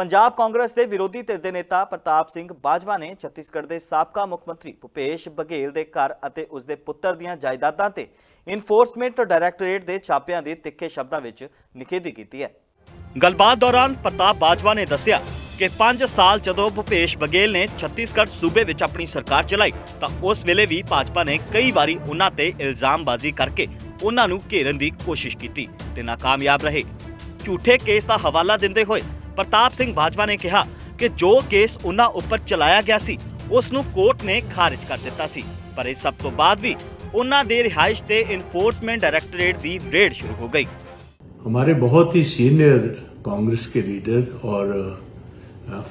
ਪੰਜਾਬ ਕਾਂਗਰਸ ਦੇ ਵਿਰੋਧੀ ਧਿਰ ਦੇ ਨੇਤਾ ਪ੍ਰਤਾਪ ਸਿੰਘ ਬਾਜਵਾ ਨੇ ਛੱਤੀਸਗੜ੍ਹ ਦੇ ਸਾਬਕਾ ਮੁੱਖ ਮੰਤਰੀ ਭੁਪੇਸ਼ ਬਘੇਲ ਦੇ ਘਰ ਅਤੇ ਉਸ ਦੇ ਪੁੱਤਰ ਦੀਆਂ ਜਾਇਦਾਦਾਂ ਤੇ ਇਨਫੋਰਸਮੈਂਟ ਡਾਇਰੈਕਟੋਰੇਟ ਦੇ ਛਾਪਿਆਂ ਦੀ ਤਿੱਖੇ ਸ਼ਬਦਾਂ ਵਿੱਚ ਨਿਖੇਧੀ ਕੀਤੀ ਹੈ। ਗੱਲਬਾਤ ਦੌਰਾਨ ਪ੍ਰਤਾਪ ਬਾਜਵਾ ਨੇ ਦੱਸਿਆ ਕਿ 5 ਸਾਲ ਜਦੋਂ ਭੁਪੇਸ਼ ਬਘੇਲ ਨੇ ਛੱਤੀਸਗੜ੍ਹ ਸੂਬੇ ਵਿੱਚ ਆਪਣੀ ਸਰਕਾਰ ਚਲਾਈ, ਤਾਂ ਉਸ ਵੇਲੇ ਵੀ ਭਾਜਪਾ ਨੇ ਕਈ ਵਾਰੀ ਉਹਨਾਂ ਤੇ ਇਲਜ਼ਾਮਬਾਜ਼ੀ ਕਰਕੇ ਉਹਨਾਂ ਨੂੰ ਘੇਰਨ ਦੀ ਕੋਸ਼ਿਸ਼ ਕੀਤੀ ਤੇ ਨਾਕਾਮਯਾਬ ਰਹੇ। ਝੂਠੇ ਕੇਸ ਦਾ ਹਵਾਲਾ ਦਿੰਦੇ ਹੋਏ ਪ੍ਰਤਾਪ ਸਿੰਘ ਬਾਜਵਾ ਨੇ ਕਿਹਾ ਕਿ ਜੋ ਕੇਸ ਉਹਨਾਂ ਉੱਪਰ ਚਲਾਇਆ ਗਿਆ ਸੀ ਉਸ ਨੂੰ ਕੋਰਟ ਨੇ ਖਾਰਜ ਕਰ ਦਿੱਤਾ ਸੀ ਪਰ ਇਸ ਸਭ ਤੋਂ ਬਾਅਦ ਵੀ ਉਹਨਾਂ ਦੇ ਰਿਹਾਇਸ਼ ਤੇ ਇਨਫੋਰਸਮੈਂਟ ਡਾਇਰੈਕਟੋਰੇਟ ਦੀ ਰੇਡ ਸ਼ੁਰੂ ਹੋ ਗਈ हमारे बहुत ही सीनियर कांग्रेस के लीडर और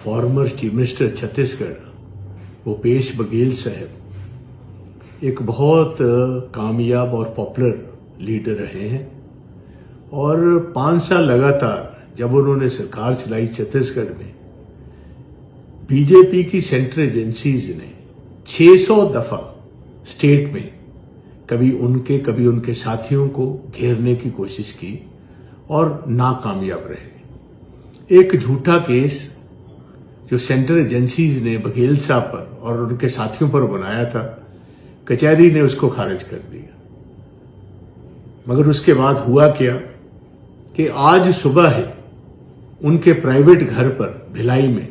former chief minister Chhattisgarh Bhupesh Baghel साहब एक बहुत अ, कामयाब और पॉपुलर लीडर रहे हैं और पाँच साल लगातार जब उन्होंने सरकार चलाई छत्तीसगढ़ में, बीजेपी की सेंट्रल एजेंसीज ने 600 दफ़ा स्टेट में कभी उनके कभी उनके साथियों को घेरने की कोशिश की और नाकामयाब रहे। एक झूठा केस जो सेंट्रल एजेंसीज ने बघेल साहब पर और उनके साथियों पर बनाया था, कचहरी ने उसको खारिज कर दिया। मगर उसके बाद हुआ क्या कि आज सुबह ही उनके प्राइवेट घर पर भिलाई में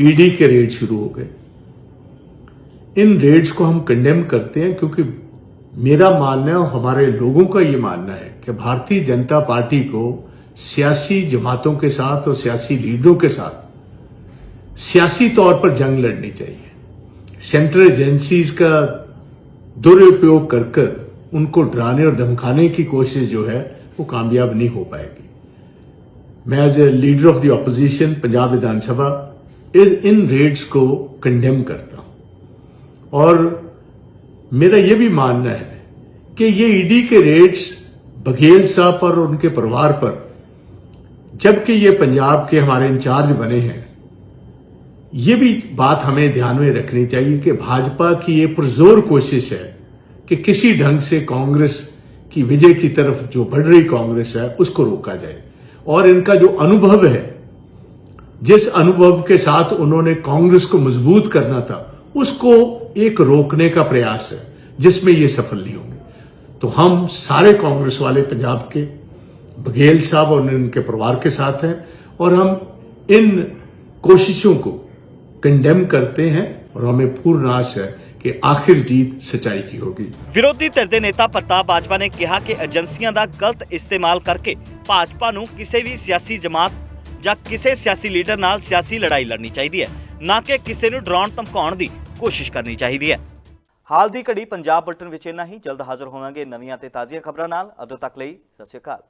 ईडी के रेड शुरू हो गए। इन रेड्स को हम कंडेम करते हैं क्योंकि मेरा मानना है और हमारे लोगों का ये मानना है कि भारतीय जनता पार्टी को सियासी जमातों के साथ और सियासी लीडरों के साथ सियासी तौर पर जंग लड़नी चाहिए। सेंट्रल एजेंसीज का दुरुपयोग कर उनको डराने और धमकाने की कोशिश जो है वो कामयाब नहीं हो पाएगी। मैं as a leader of the opposition Punjab Vidhan Sabha इस इन रेड्स को कंडेम करता हूँ। और मेरा यह भी मानना है कि ये ईडी के रेड्स बघेल साहब पर और उनके परिवार पर, जबकि ये पंजाब के हमारे इंचार्ज बने हैं, ये भी बात हमें ध्यान में रखनी चाहिए कि भाजपा की ये पुरजोर कोशिश है कि किसी ढंग से कांग्रेस की विजय की तरफ़ जो बढ़ रही कांग्रेस है, उसको रोका जाए। और इनका जो अनुभव है, जिस अनुभव के साथ उन्होंने कांग्रेस को मज़बूत करना था, उसको एक रोकने का प्रयास है, जिसमें ये सफल नहीं होंगे। तो हम सारे कांग्रेस वाले पंजाब के, बघेल साहब और इनके परिवार के साथ हैं, और हम इन कोशिशों को कंडेम करते हैं, और हमें पूर्ण आश है ਕਿ ਆਖਿਰ ਜੀਤ ਸਚਾਈ ਕੀ ਹੋਗੀ ਵਿਰੋਧੀ ਧਿਰ ਦੇ ਨੇਤਾ ਪ੍ਰਤਾਪ ਬਾਜਵਾ ਨੇ ਕਿਹਾ ਕਿ ਏਜੰਸੀਆਂ ਦਾ ਗਲਤ ਇਸਤੇਮਾਲ ਕਰਕੇ ਭਾਜਪਾ ਨੂੰ ਕਿਸੇ ਵੀ ਸਿਆਸੀ ਜਮਾਤ ਜਾਂ ਕਿਸੇ ਸਿਆਸੀ ਲੀਡਰ ਨਾਲ ਸਿਆਸੀ ਲੜਾਈ ਲੜਨੀ ਚਾਹੀਦੀ ਹੈ ਨਾ ਕਿ ਕਿਸੇ ਨੂੰ ਡਰਾਉਣ ਧਮਕਾਉਣ ਦੀ ਕੋਸ਼ਿਸ਼ ਕਰਨੀ ਚਾਹੀਦੀ ਹੈ। ਹਾਲ ਦੀ ਘੜੀ ਪੰਜਾਬ ਬੁਲਟਨ ਵਿੱਚ ਇੰਨਾ ਹੀ। ਜਲਦ ਹਾਜ਼ਰ ਹੋਵਾਂਗੇ ਨਵੀਆਂ ਤੇ ਤਾਜ਼ੀਆਂ ਖਬਰਾਂ ਨਾਲ। ਅਦੋਂ ਤੱਕ ਲਈ ਸਤਿ ਸ਼੍ਰੀ ਅਕਾਲ।